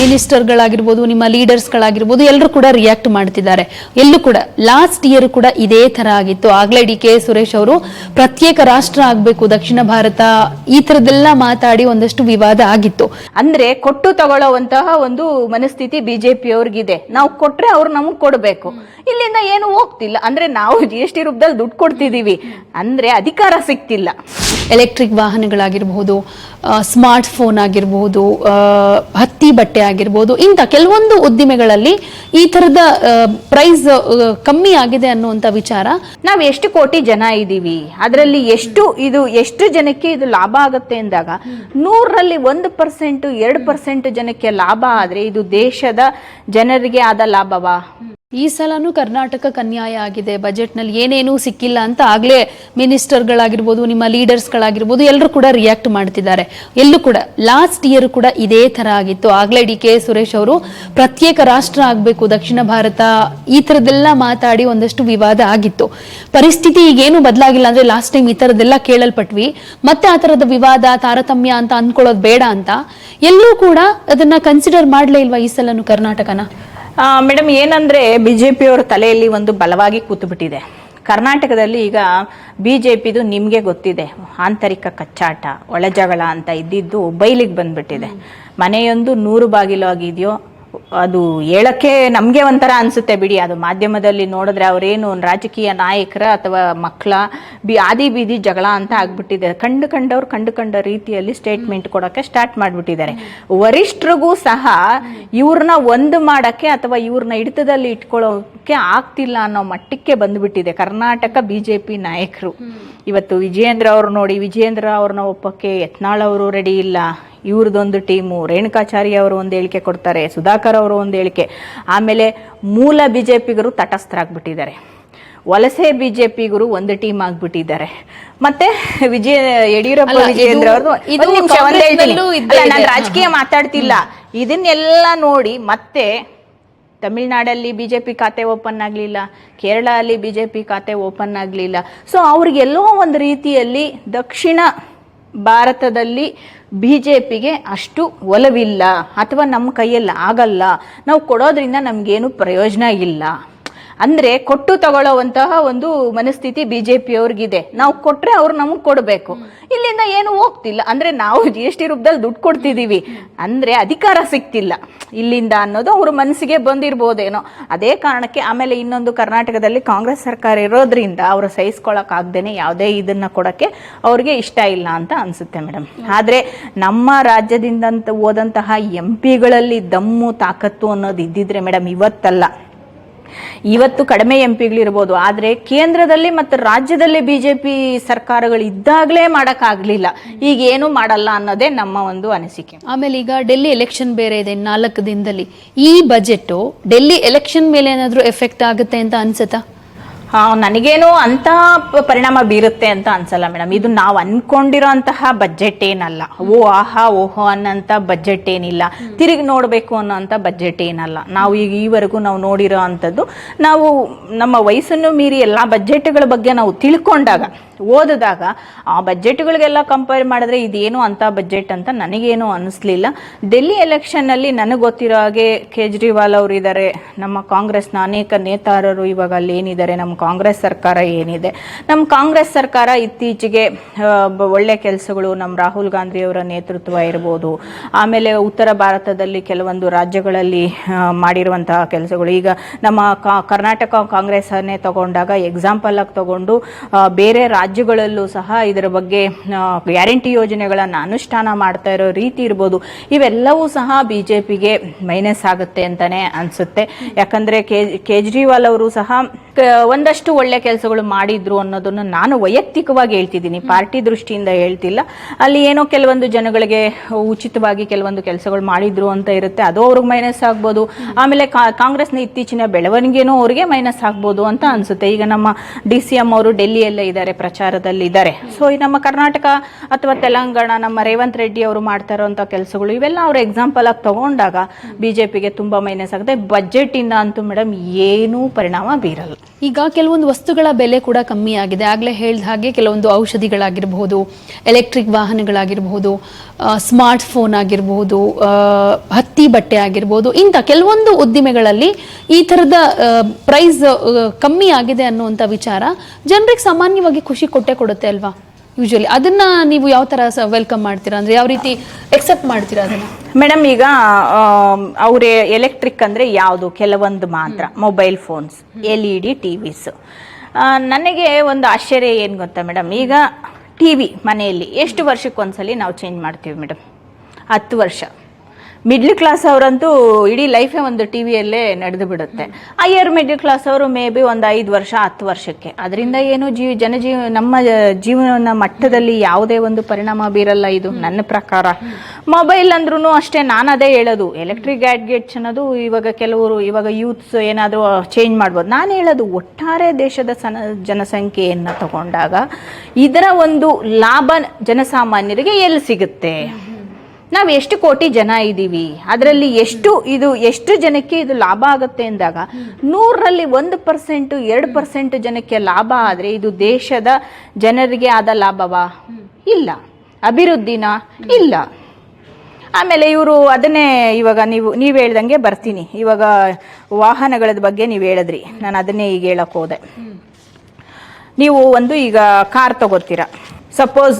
ಮಿನಿಸ್ಟರ್ಗಳಾಗಿರ್ಬೋದು ನಿಮ್ಮ ಲೀಡರ್ಸ್ಗಳಾಗಿರ್ಬೋದು ಎಲ್ಲರೂ ಕೂಡ ರಿಯಾಕ್ಟ್ ಮಾಡ್ತಿದ್ದಾರೆ. ಎಲ್ಲೂ ಕೂಡ ಲಾಸ್ಟ್ ಇಯರ್ ಕೂಡ ಇದೇ ತರ ಆಗಿತ್ತು. ಆಗ್ಲೇ ಡಿ ಕೆ ಸುರೇಶ್ ಅವರು ಪ್ರತ್ಯೇಕ ರಾಷ್ಟ್ರ ಆಗ್ಬೇಕು ದಕ್ಷಿಣ ಭಾರತ ಈ ತರದೆಲ್ಲ ಮಾತಾಡಿ ಒಂದಷ್ಟು ವಿವಾದ ಆಗಿತ್ತು. ಅಂದ್ರೆ ಕೊಟ್ಟು ತಗೊಳ್ಳುವಂತಹ ಒಂದು ಮನಸ್ಥಿತಿ ಬಿಜೆಪಿ ಅವ್ರಿಗಿದೆ ನಾವು ಕೊಟ್ರೆ ಅವ್ರು ನಮಗ್ ಕೊಡ್ಬೇಕು. ಇಲ್ಲಿಂದ ಏನು ಹೋಗ್ತಿಲ್ಲ. ಅಂದ್ರೆ ನಾವು ಜಿ ಎಸ್ ಟಿ ರೂಪದಲ್ಲಿ ದುಡ್ಡು ಕೊಡ್ತಿದೀವಿ. ಅಂದ್ರೆ ಅಧಿಕಾರ ಸಿಗ್ತಿಲ್ಲ ಎಲೆಕ್ಟ್ರಿಕ್ ವಾಹನಗಳಾಗಿರ್ಬಹುದು ಸ್ಮಾರ್ಟ್ ಫೋನ್ ಆಗಿರಬಹುದು ಹತ್ತಿ ಬಟ್ಟೆ ಆಗಿರ್ಬೋದು. ಇಂಥ ಕೆಲವೊಂದು ಉದ್ದಿಮೆಗಳಲ್ಲಿ ಈ ತರದ ಪ್ರೈಸ್ ಕಮ್ಮಿ ಆಗಿದೆ ಅನ್ನುವಂತ ವಿಚಾರ. ನಾವ್ ಎಷ್ಟು ಕೋಟಿ ಜನ ಇದ್ದೀವಿ ಅದರಲ್ಲಿ ಎಷ್ಟು ಇದು, ಎಷ್ಟು ಜನಕ್ಕೆ ಇದು ಲಾಭ ಆಗುತ್ತೆ ಅಂದಾಗ ನೂರರಲ್ಲಿ ಒಂದು ಪರ್ಸೆಂಟ್ ಎರಡು ಪರ್ಸೆಂಟ್ ಜನಕ್ಕೆ ಲಾಭ ಆದ್ರೆ ಇದು ದೇಶದ ಜನರಿಗೆ ಆದ ಲಾಭವಾ? ಈ ಸಲನೂ ಕರ್ನಾಟಕ ಕನ್ಯಾಯ ಆಗಿದೆ. ಬಜೆಟ್ನಲ್ಲಿ ಏನೇನೂ ಸಿಕ್ಕಿಲ್ಲ ಅಂತ ಆಗ್ಲೇ ಮಿನಿಸ್ಟರ್ಗಳಾಗಿರ್ಬೋದು, ನಿಮ್ಮ ಲೀಡರ್ಸ್ಗಳಾಗಿರ್ಬೋದು ಎಲ್ಲರೂ ಕೂಡ ರಿಯಾಕ್ಟ್ ಮಾಡ್ತಿದ್ದಾರೆ. ಎಲ್ಲೂ ಕೂಡ, ಲಾಸ್ಟ್ ಇಯರ್ ಕೂಡ ಇದೇ ತರ ಆಗಿತ್ತು. ಆಗ್ಲೇ ಡಿ ಕೆ ಸುರೇಶ್ ಅವರು, ಪ್ರತ್ಯೇಕ ರಾಷ್ಟ್ರ ಆಗ್ಬೇಕು, ದಕ್ಷಿಣ ಭಾರತ, ಈ ತರದೆಲ್ಲ ಮಾತಾಡಿ ಒಂದಷ್ಟು ವಿವಾದ ಆಗಿತ್ತು. ಪರಿಸ್ಥಿತಿ ಈಗೇನು ಬದಲಾಗಿಲ್ಲ ಅಂದ್ರೆ ಲಾಸ್ಟ್ ಟೈಮ್ ಈ ತರದೆಲ್ಲ ಕೇಳಲ್ಪಟ್ವಿ. ಮತ್ತೆ ಆ ತರದ ವಿವಾದ, ತಾರತಮ್ಯ ಅಂತ ಅನ್ಕೊಳ್ಳೋದು ಬೇಡ ಅಂತ, ಎಲ್ಲೂ ಕೂಡ ಅದನ್ನ ಕನ್ಸಿಡರ್ ಮಾಡ್ಲೇ ಇಲ್ವಾ ಈ ಸಲನು ಕರ್ನಾಟಕನ? ಮೇಡಮ್ ಏನಂದ್ರೆ ಬಿಜೆಪಿ ಅವರ ತಲೆಯಲ್ಲಿ ಒಂದು ಬಲವಾಗಿ ಕೂತುಬಿಟ್ಟಿದೆ. ಕರ್ನಾಟಕದಲ್ಲಿ ಈಗ ಬಿಜೆಪಿದು ನಿಮಗೆ ಗೊತ್ತಿದೆ, ಆಂತರಿಕ ಕಚ್ಚಾಟ, ಒಳಜಗಳ ಅಂತ ಇದ್ದಿದ್ದು ಬಯಲಿಗೆ ಬಂದ್ಬಿಟ್ಟಿದೆ. ಮನೆಯೊಂದು ನೂರು ಬಾಗಿಲು ಆಗಿದೆಯೋ ಅದು ಹೇಳಕ್ಕೆ ನಮಗೆ ಒಂಥರ ಅನ್ಸುತ್ತೆ ಬಿಡಿ. ಅದು ಮಾಧ್ಯಮದಲ್ಲಿ ನೋಡಿದ್ರೆ ಅವರೇನು ಒಂದ್ ರಾಜಕೀಯ ನಾಯಕರ ಅಥವಾ ಮಕ್ಕಳ ಬಿ ಆದಿ ಬೀದಿ ಜಗಳ ಅಂತ ಆಗ್ಬಿಟ್ಟಿದೆ. ಕಂಡು ಕಂಡವ್ರು ಕಂಡು ಕಂಡ ರೀತಿಯಲ್ಲಿ ಸ್ಟೇಟ್ಮೆಂಟ್ ಕೊಡೋಕೆ ಸ್ಟಾರ್ಟ್ ಮಾಡಿಬಿಟ್ಟಿದ್ದಾರೆ. ವರಿಷ್ಠರಿಗೂ ಸಹ ಇವ್ರನ್ನ ಒಂದು ಮಾಡೋಕ್ಕೆ ಅಥವಾ ಇವ್ರನ್ನ ಹಿಡಿತದಲ್ಲಿ ಇಟ್ಕೊಳ್ಳೋಕೆ ಆಗ್ತಿಲ್ಲ ಅನ್ನೋ ಮಟ್ಟಕ್ಕೆ ಬಂದ್ಬಿಟ್ಟಿದೆ ಕರ್ನಾಟಕ ಬಿ ಜೆ ಪಿ ನಾಯಕರು ಇವತ್ತು ವಿಜಯೇಂದ್ರ ಅವರು ನೋಡಿ ವಿಜಯೇಂದ್ರ ಅವ್ರನ್ನ ಒಪ್ಪಕ್ಕೆ ಯತ್ನಾಳ್ ಅವರು ರೆಡಿ ಇಲ್ಲ. ಇವ್ರದೊಂದು ಟೀಮು ರೇಣುಕಾಚಾರ್ಯ ಅವರು ಒಂದು ಹೇಳಿಕೆ ಕೊಡ್ತಾರೆ ಸುಧಾಕರ್ ಅವರು ಒಂದು ಹೇಳಿಕೆ. ಆಮೇಲೆ ಮೂಲ ಬಿಜೆಪಿಗರು ತಟಸ್ಥರಾಗ್ಬಿಟ್ಟಿದ್ದಾರೆ. ವಲಸೆ ಬಿಜೆಪಿಗರು ಒಂದು ಟೀಮ್ ಆಗ್ಬಿಟ್ಟಿದ್ದಾರೆ. ಮತ್ತೆ ವಿಜಯ ಯಡಿಯೂರಪ್ಪ ವಿಜಯೇಂದ್ರ ಅವರು ನಾನು ರಾಜಕೀಯ ಮಾತಾಡ್ತಿಲ್ಲ. ಇದನ್ನೆಲ್ಲ ನೋಡಿ ಮತ್ತೆ ತಮಿಳ್ನಾಡಲ್ಲಿ ಬಿಜೆಪಿ ಖಾತೆ ಓಪನ್ ಆಗಲಿಲ್ಲ ಕೇರಳ ಅಲ್ಲಿ ಬಿಜೆಪಿ ಖಾತೆ ಓಪನ್ ಆಗಲಿಲ್ಲ. ಸೊ ಅವ್ರಿಗೆಲ್ಲೋ ಒಂದು ರೀತಿಯಲ್ಲಿ ದಕ್ಷಿಣ ಭಾರತದಲ್ಲಿ ಬಿ ಜೆ ಪಿಗೆ ಅಷ್ಟು ಒಲವಿಲ್ಲ, ಅಥವಾ ನಮ್ಮ ಕೈಯಲ್ಲಿ ಆಗಲ್ಲ. ನಾವು ಕೊಡೋದ್ರಿಂದ ನಮಗೇನು ಪ್ರಯೋಜನ ಇಲ್ಲ. ಅಂದ್ರೆ ಕೊಟ್ಟು ತಗೊಳ್ಳುವಂತಹ ಒಂದು ಮನಸ್ಥಿತಿ ಬಿಜೆಪಿ ಅವ್ರಿಗಿದೆ ನಾವು ಕೊಟ್ರೆ ಅವ್ರು ನಮಗ್ ಕೊಡ್ಬೇಕು. ಇಲ್ಲಿಂದ ಏನು ಹೋಗ್ತಿಲ್ಲ. ಅಂದ್ರೆ ನಾವು ಜಿ ಎಸ್ ಟಿ ರೂಪದಲ್ಲಿ ದುಡ್ಡು ಕೊಡ್ತಿದೀವಿ. ಅಂದ್ರೆ ಅಧಿಕಾರ ಸಿಗ್ತಿಲ್ಲ ಇಲ್ಲಿಂದ ಅನ್ನೋದು ಅವ್ರ ಮನಸ್ಸಿಗೆ ಬಂದಿರ್ಬೋದೇನೋ. ಅದೇ ಕಾರಣಕ್ಕೆ ಆಮೇಲೆ ಇನ್ನೊಂದು ಕರ್ನಾಟಕದಲ್ಲಿ ಕಾಂಗ್ರೆಸ್ ಸರ್ಕಾರ ಇರೋದ್ರಿಂದ ಅವರು ಸಹಿಸ್ಕೊಳಕ್ ಆಗ್ದೇನೆ ಯಾವುದೇ ಇದನ್ನ ಕೊಡಕ್ಕೆ ಅವ್ರಿಗೆ ಇಷ್ಟ ಇಲ್ಲ ಅಂತ ಅನ್ಸುತ್ತೆ ಮೇಡಮ್ ಆದ್ರೆ ನಮ್ಮ ರಾಜ್ಯದಿಂದ ಹೋದಂತಹ ಎಂ ಪಿಗಳಲ್ಲಿ ದಮ್ಮು ತಾಕತ್ತು ಅನ್ನೋದು ಇದ್ದಿದ್ರೆ ಮೇಡಮ್ ಇವತ್ತಲ್ಲ. ಇವತ್ತು ಕಡಿಮೆ ಎಂ ಪಿಗಳಿರ್ಬೋದು ಆದರೆ ಕೇಂದ್ರದಲ್ಲಿ ಮತ್ತು ರಾಜ್ಯದಲ್ಲಿ ಪಿ ಸರ್ಕಾರಗಳು ಇದ್ದಾಗಲೇ ಮಾಡೋಕ್ಕಾಗಲಿಲ್ಲ. ಈಗ ಏನು ಮಾಡಲ್ಲ ಅನ್ನೋದೇ ನಮ್ಮ ಒಂದು ಅನಿಸಿಕೆ. ಆಮೇಲೆ ಈಗ ಡೆಲ್ಲಿ ಎಲೆಕ್ಷನ್ ಬೇರೆ ಇದೆ, ನಾಲ್ಕು ದಿನದಲ್ಲಿ. ಈ ಬಜೆಟ್ಟು ಡೆಲ್ಲಿ ಎಲೆಕ್ಷನ್ ಮೇಲೆ ಏನಾದ್ರೂ ಎಫೆಕ್ಟ್ ಆಗುತ್ತೆ ಅಂತ ಅನ್ಸುತ್ತಾ? ನನಗೇನು ಅಂತ ಪರಿಣಾಮ ಬೀರುತ್ತೆ ಅಂತ ಅನ್ಸಲ್ಲ ಮೇಡಮ್. ಇದು ನಾವು ಅನ್ಕೊಂಡಿರೋ ಅಂತಹ ಬಜೆಟ್ ಏನಲ್ಲ. ಓ, ಆಹಾ, ಓಹೋ ಅನ್ನೋಂಥ ಬಜೆಟ್ ಏನಿಲ್ಲ. ತಿರುಗಿ ನೋಡಬೇಕು ಅನ್ನೋಂಥ ಬಜೆಟ್ ಏನಲ್ಲ. ನಾವು ಈಗ ಈವರೆಗೂ ನಾವು ನೋಡಿರೋ ಅಂಥದ್ದು, ನಾವು ನಮ್ಮ ವಯಸ್ಸನ್ನು ಮೀರಿ ಎಲ್ಲ ಬಜೆಟ್ಗಳ ಬಗ್ಗೆ ನಾವು ತಿಳ್ಕೊಂಡಾಗ, ಓದಿದಾಗ ಆ ಬಜೆಟ್ಗಳಿಗೆಲ್ಲ ಕಂಪೇರ್ ಮಾಡಿದ್ರೆ ಇದೇನು ಅಂತ ಬಜೆಟ್ ಅಂತ ನನಗೇನು ಅನಿಸ್ಲಿಲ್ಲ. ಡೆಲ್ಲಿ ಎಲೆಕ್ಷನ್ನಲ್ಲಿ ನನಗೆ ಗೊತ್ತಿರೋ ಹಾಗೆ ಕೇಜ್ರಿವಾಲ್ ಅವರು ಇದ್ದಾರೆ ನಮ್ಮ ಕಾಂಗ್ರೆಸ್ನ ಅನೇಕ ನೇತಾರರು ಇವಾಗ ಅಲ್ಲಿ ಏನಿದ್ದಾರೆ, ನಮ್ಮ ಕಾಂಗ್ರೆಸ್ ಸರ್ಕಾರ ಏನಿದೆ. ನಮ್ಮ ಕಾಂಗ್ರೆಸ್ ಸರ್ಕಾರ ಇತ್ತೀಚೆಗೆ ಒಳ್ಳೆ ಕೆಲಸಗಳು ನಮ್ಮ ರಾಹುಲ್ ಗಾಂಧಿ ಅವರ ನೇತೃತ್ವ ಇರ್ಬೋದು. ಆಮೇಲೆ ಉತ್ತರ ಭಾರತದಲ್ಲಿ ಕೆಲವೊಂದು ರಾಜ್ಯಗಳಲ್ಲಿ ಮಾಡಿರುವಂತಹ ಕೆಲಸಗಳು. ಈಗ ನಮ್ಮ ಕರ್ನಾಟಕ ಕರ್ನಾಟಕ ಕಾಂಗ್ರೆಸ್ಸನ್ನೇ ತಗೊಂಡಾಗ ಎಕ್ಸಾಂಪಲ್ ಆಗಿ ತಗೊಂಡು ಬೇರೆ ರಾಜ್ಯಗಳಲ್ಲೂ ಸಹ ಇದರ ಬಗ್ಗೆ ಗ್ಯಾರಂಟಿ ಯೋಜನೆಗಳನ್ನು ಅನುಷ್ಠಾನ ಮಾಡ್ತಾ ಇರೋ ರೀತಿ ಇರ್ಬೋದು. ಇವೆಲ್ಲವೂ ಸಹ ಬಿಜೆಪಿಗೆ ಮೈನಸ್ ಆಗುತ್ತೆ ಅಂತಾನೆ ಅನ್ಸುತ್ತೆ. ಯಾಕಂದ್ರೆ ಕೇಜ್ರಿವಾಲ್ ಅವರು ಸಹ, ಕ- ಒಂದಷ್ಟು ಒಳ್ಳೆ ಕೆಲಸಗಳು ಮಾಡಿದ್ರು ಅನ್ನೋದನ್ನು ನಾನು ವೈಯಕ್ತಿಕವಾಗಿ ಹೇಳ್ತಿದ್ದೀನಿ. ಪಾರ್ಟಿ ದೃಷ್ಟಿಯಿಂದ ಹೇಳ್ತಿಲ್ಲ. ಅಲ್ಲಿ ಏನೋ ಕೆಲವೊಂದು ಜನಗಳಿಗೆ ಉಚಿತವಾಗಿ ಕೆಲವೊಂದು ಕೆಲಸಗಳು ಮಾಡಿದ್ರು ಅಂತ ಇರುತ್ತೆ. ಅದು ಅವ್ರಿಗೆ ಮೈನಸ್ ಆಗ್ಬೋದು. ಆಮೇಲೆ ಕಾಂಗ್ರೆಸ್ನ ಇತ್ತೀಚಿನ ಬೆಳವಣಿಗೆನೂ ಅವ್ರಿಗೆ ಮೈನಸ್ ಆಗ್ಬೋದು ಅಂತ ಅನ್ಸುತ್ತೆ. ಈಗ ನಮ್ಮ ಡಿ ಸಿ ಎಂ ಅವರು ಡೆಲ್ಲಿಯಲ್ಲೇ ಇದ್ದಾರೆ ಪ್ರಚಾರದಲ್ಲಿ ಇದ್ದಾರೆ. ಸೊ ನಮ್ಮ ಕರ್ನಾಟಕ ಅಥವಾ ತೆಲಂಗಾಣ ನಮ್ಮ ರೇವಂತ್ ರೆಡ್ಡಿ ಅವರು ಮಾಡ್ತಾ ಇರುವಂತಹ ಕೆಲಸಗಳು ಇವೆಲ್ಲ ಅವ್ರ ಎಕ್ಸಾಂಪಲ್ ಆಗಿ ತಗೊಂಡಾಗ ಬಿಜೆಪಿಗೆ ತುಂಬಾ ಮೈನಸ್ ಆಗುತ್ತೆ. ಬಜೆಟ್ ಇಂದ ಅಂತೂ ಮೇಡಮ್ ಏನೂ ಪರಿಣಾಮ ಬೀರಲ್ಲ. ಈಗ ಕೆಲವೊಂದು ವಸ್ತುಗಳ ಬೆಲೆ ಕೂಡ ಕಮ್ಮಿ ಆಗಿದೆ. ಆಗಲೇ ಹೇಳಿದ ಹಾಗೆ ಕೆಲವೊಂದು ಔಷಧಿಗಳಾಗಿರಬಹುದು ಎಲೆಕ್ಟ್ರಿಕ್ ವಾಹನಗಳಾಗಿರಬಹುದು ಸ್ಮಾರ್ಟ್ ಫೋನ್ ಆಗಿರಬಹುದು ಹತ್ತಿ ಬಟ್ಟೆ ಆಗಿರಬಹುದು, ಇಂಥ ಕೆಲವೊಂದು ಉದ್ದಿಮೆಗಳಲ್ಲಿ ಈ ಥರದ ಪ್ರೈಸ್ ಕಮ್ಮಿ ಆಗಿದೆ ಅನ್ನುವಂಥ ವಿಚಾರ ಜನರಿಗೆ ಸಾಮಾನ್ಯವಾಗಿ ಖುಷಿ ಕೊಟ್ಟೆ ಕೊಡುತ್ತೆ ಅಲ್ವಾ? ಯೂಶಲಿ ಅದನ್ನ ನೀವು ಯಾವ ತರ ವೆಲ್ಕಮ್ ಮಾಡ್ತೀರಾ? ಅಂದ್ರೆ ಯಾವ ರೀತಿ ಎಕ್ಸೆಪ್ಟ್ ಮಾಡ್ತೀರಾ ಅದನ್ನ? ಮೇಡಮ್ ಈಗ ಅವ್ರೆ ಎಲೆಕ್ಟ್ರಿಕ್ ಅಂದ್ರೆ ಯಾವುದು? ಕೆಲವೊಂದು ಮಾತ್ರ. Mobile phones L E D TVs ನನಗೆ ಒಂದು ಆಶ್ಚರ್ಯ ಏನು ಗೊತ್ತಾ ಮೇಡಮ್ ಈಗ ಟಿ ವಿ ಮನೆಯಲ್ಲಿ ಎಷ್ಟು ವರ್ಷಕ್ಕೊಂದ್ಸಲಿ ನಾವು ಚೇಂಜ್ ಮಾಡ್ತೀವಿ ಮೇಡಮ್ ಹತ್ತು ವರ್ಷ. ಮಿಡ್ಲ್ ಕ್ಲಾಸ್ ಅವರಂತೂ ಇಡೀ ಲೈಫೇ ಒಂದು ಟಿ ವಿಯಲ್ಲೇ ನಡೆದು ಬಿಡುತ್ತೆ. ಹೈಯರ್ ಮಿಡ್ಲ್ ಕ್ಲಾಸ್ ಅವರು ಮೇ ಬಿ ಒಂದು ಐದು ವರ್ಷ, ಹತ್ತು ವರ್ಷಕ್ಕೆ. ಅದರಿಂದ ಏನು ಜೀವ, ಜನಜೀವ, ನಮ್ಮ ಜೀವನ ಮಟ್ಟದಲ್ಲಿ ಯಾವುದೇ ಒಂದು ಪರಿಣಾಮ ಬೀರಲ್ಲ ಇದು, ನನ್ನ ಪ್ರಕಾರ. ಮೊಬೈಲ್ ಅಂದ್ರೂ ಅಷ್ಟೇ, ನಾನು ಅದೇ ಹೇಳೋದು. ಎಲೆಕ್ಟ್ರಿಕ್ ಗ್ಯಾಡ್ಗೆಟ್ಸ್ ಅನ್ನೋದು ಇವಾಗ ಕೆಲವರು, ಇವಾಗ ಯೂತ್ಸ್ ಏನಾದರೂ ಚೇಂಜ್ ಮಾಡ್ಬೋದು. ನಾನು ಹೇಳೋದು, ಒಟ್ಟಾರೆ ದೇಶದ ಸನ, ಜನಸಂಖ್ಯೆಯನ್ನು ತಗೊಂಡಾಗ ಇದರ ಒಂದು ಲಾಭ ಜನಸಾಮಾನ್ಯರಿಗೆ ಎಲ್ಲಿ ಸಿಗುತ್ತೆ? ನಾವು ಎಷ್ಟು ಕೋಟಿ ಜನ ಇದ್ದೀವಿ ಅದರಲ್ಲಿ ಎಷ್ಟು ಇದು ಎಷ್ಟು ಜನಕ್ಕೆ ಇದು ಲಾಭ ಆಗುತ್ತೆ ಅಂದಾಗ ನೂರರಲ್ಲಿ ಒಂದು ಪರ್ಸೆಂಟ್ ಎರಡು ಪರ್ಸೆಂಟ್ ಜನಕ್ಕೆ ಲಾಭ ಆದರೆ ಇದು ದೇಶದ ಜನರಿಗೆ ಆದ ಲಾಭವಾ? ಇಲ್ಲ. ಅಭಿವೃದ್ಧಿನ? ಇಲ್ಲ. ಆಮೇಲೆ ಇವರು ಅದನ್ನೇ ಇವಾಗ ನೀವು ನೀವು ಹೇಳ್ದಂಗೆ ಬರ್ತೀನಿ. ಇವಾಗ ವಾಹನಗಳ ಬಗ್ಗೆ ನೀವು ಹೇಳಿದ್ರಿ. ನಾನು ಅದನ್ನೇ ಈಗ ಹೇಳಕ್ಕೆ ಹೋದೆ. ನೀವು ಒಂದು ಈಗ ಕಾರ್ ತಗೋತೀರಾ. ಸಪೋಸ್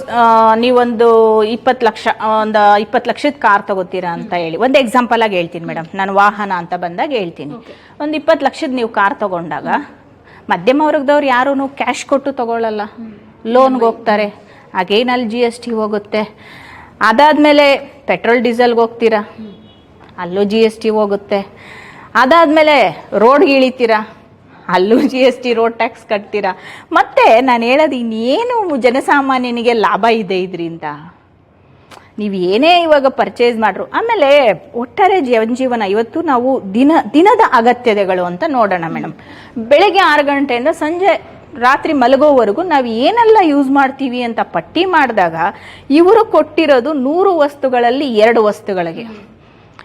ನೀವೊಂದು ಇಪ್ಪತ್ತು ಲಕ್ಷ ಒಂದು ಇಪ್ಪತ್ತು ಲಕ್ಷದ ಕಾರ್ ತಗೋತೀರಾ ಅಂತ ಹೇಳಿ. ಒಂದು ಎಕ್ಸಾಂಪಲ್ ಆಗಿ ಹೇಳ್ತೀನಿ ಮೇಡಮ್ ನಾನು ವಾಹನ ಅಂತ ಬಂದಾಗ ಹೇಳ್ತೀನಿ. ಒಂದು ಇಪ್ಪತ್ತು ಲಕ್ಷದ ನೀವು ಕಾರ್ ತಗೊಂಡಾಗ ಮಧ್ಯಮ ವರ್ಗದವ್ರು ಯಾರೂ ಕ್ಯಾಶ್ ಕೊಟ್ಟು ತಗೊಳ್ಳಲ್ಲ ಲೋನ್ಗೆ ಹೋಗ್ತಾರೆ. ಅಗೇನ್ ಅಲ್ಲಿ ಜಿ ಎಸ್ ಟಿ ಹೋಗುತ್ತೆ. ಅದಾದಮೇಲೆ ಪೆಟ್ರೋಲ್ ಡೀಸೆಲ್ಗೆ ಹೋಗ್ತೀರಾ? ಅಲ್ಲೂ ಜಿ ಎಸ್ ಟಿ ಹೋಗುತ್ತೆ. ಅದಾದಮೇಲೆ ರೋಡ್ಗೆ ಇಳಿತೀರಾ? ಅಲ್ಲೂ G S T road tax ಕಟ್ತೀರಾ? ಮತ್ತೆ ನಾನು ಹೇಳೋದು ಇನ್ನೇನು ಜನಸಾಮಾನ್ಯನಿಗೆ ಲಾಭ ಇದೆ ಇದರಿಂದ? ನೀವು ಏನೇ ಇವಾಗ ಪರ್ಚೇಸ್ ಮಾಡ್ರು, ಆಮೇಲೆ ಒಟ್ಟಾರೆ ಜನಜೀವನ ಇವತ್ತು ನಾವು ದಿನ, ದಿನದ ಅಗತ್ಯತೆಗಳು ಅಂತ ನೋಡೋಣ ಮೇಡಮ್ ಬೆಳಗ್ಗೆ ಆರು ಗಂಟೆಯಿಂದ ಸಂಜೆ ರಾತ್ರಿ ಮಲಗೋವರೆಗೂ ನಾವು ಏನೆಲ್ಲ ಯೂಸ್ ಮಾಡ್ತೀವಿ ಅಂತ ಪಟ್ಟಿ ಮಾಡಿದಾಗ ಇವರು ಕೊಟ್ಟಿರೋದು ನೂರು ವಸ್ತುಗಳಲ್ಲಿ ಎರಡು ವಸ್ತುಗಳಿಗೆ.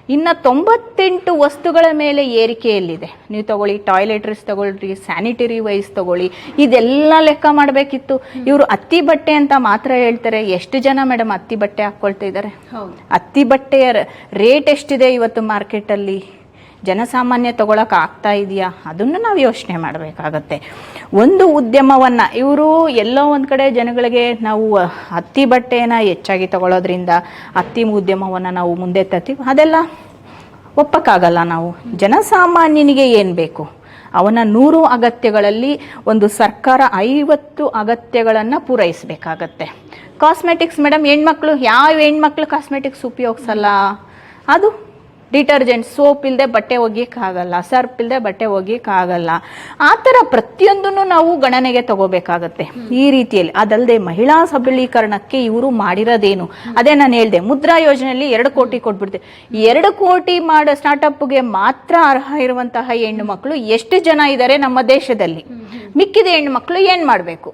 ಇನ್ನು ತೊಂಬತ್ತೆಂಟು ವಸ್ತುಗಳ ಮೇಲೆ ಏರಿಕೆಯಲ್ಲಿದೆ. ನೀವು ತಗೊಳ್ಳಿ ಟಾಯ್ಲೆಟ್ರೀಸ್ ತಗೊಳ್ಳಿ ಸ್ಯಾನಿಟರಿ ವೈಸ್ ತಗೊಳ್ಳಿ ಇದೆಲ್ಲ ಲೆಕ್ಕ ಮಾಡಬೇಕಿತ್ತು. ಇವರು ಅತ್ತಿ ಬಟ್ಟೆ ಅಂತ ಮಾತ್ರ ಹೇಳ್ತಾರೆ. ಎಷ್ಟು ಜನ ಮೇಡಮ್ ಅತ್ತಿ ಬಟ್ಟೆ ಹಾಕ್ಕೊಳ್ತಾ ಇದ್ದಾರೆ? ಅತ್ತಿ ಬಟ್ಟೆಯ ರೇಟ್ ಎಷ್ಟಿದೆ ಇವತ್ತು ಮಾರ್ಕೆಟಲ್ಲಿ ಜನಸಾಮಾನ್ಯ ತಗೊಳಕ್ಕೆ ಆಗ್ತಾ ಇದೆಯಾ? ಅದನ್ನು ನಾವು ಯೋಚನೆ ಮಾಡಬೇಕಾಗತ್ತೆ. ಒಂದು ಉದ್ಯಮವನ್ನ ಇವರು ಎಲ್ಲೋ ಒಂದು ಕಡೆ ಜನಗಳಿಗೆ ನಾವು ಹತ್ತಿ ಬಟ್ಟೆನ ಹೆಚ್ಚಾಗಿ ತಗೊಳ್ಳೋದ್ರಿಂದ ಹತ್ತಿ ಉದ್ಯಮವನ್ನು ನಾವು ಮುಂದೆ ತರ್ತೀವಿ. ಅದೆಲ್ಲ ಒಪ್ಪಕ್ಕಾಗಲ್ಲ ನಾವು. ಜನಸಾಮಾನ್ಯನಿಗೆ ಏನು ಬೇಕು? ಅವನ ನೂರು ಅಗತ್ಯಗಳಲ್ಲಿ ಒಂದು ಸರ್ಕಾರ ಐವತ್ತು ಅಗತ್ಯಗಳನ್ನು ಪೂರೈಸಬೇಕಾಗತ್ತೆ. ಕಾಸ್ಮೆಟಿಕ್ಸ್ ಮೇಡಮ್ ಹೆಣ್ಮಕ್ಳು, ಯಾವ ಹೆಣ್ಮಕ್ಳು ಕಾಸ್ಮೆಟಿಕ್ಸ್ ಉಪಯೋಗಿಸಲ್ಲ? ಅದು ಡಿಟರ್ಜೆಂಟ್, ಸೋಪ್ ಇಲ್ಲದೆ ಬಟ್ಟೆ ಒಗೆಯೋಕ್ಕಾಗಲ್ಲ, ಸರ್ಪ್ ಇಲ್ಲದೆ ಬಟ್ಟೆ ಒಗ್ಯಕ್ಕಾಗಲ್ಲ. ಆ ಥರ ಪ್ರತಿಯೊಂದನ್ನು ನಾವು ಗಣನೆಗೆ ತಗೋಬೇಕಾಗತ್ತೆ. ಈ ರೀತಿಯಲ್ಲಿ. ಅದಲ್ಲದೆ ಮಹಿಳಾ ಸಬಲೀಕರಣಕ್ಕೆ ಇವರು ಮಾಡಿರೋದೇನು? ಅದೇ ನಾನು ಹೇಳಿದೆ, ಮುದ್ರಾ ಯೋಜನೆಯಲ್ಲಿ ಎರಡು ಕೋಟಿ ಕೊಟ್ಬಿಡ್ತೀವಿ ಎರಡು ಕೋಟಿ ಮಾಡೋ ಸ್ಟಾರ್ಟಪ್ಗೆ ಮಾತ್ರ ಅರ್ಹ ಇರುವಂತಹ ಹೆಣ್ಣು ಮಕ್ಕಳು ಎಷ್ಟು ಜನ ಇದ್ದಾರೆ ನಮ್ಮ ದೇಶದಲ್ಲಿ? ಮಿಕ್ಕಿದ ಹೆಣ್ಣು ಮಕ್ಕಳು ಏನು ಮಾಡಬೇಕು?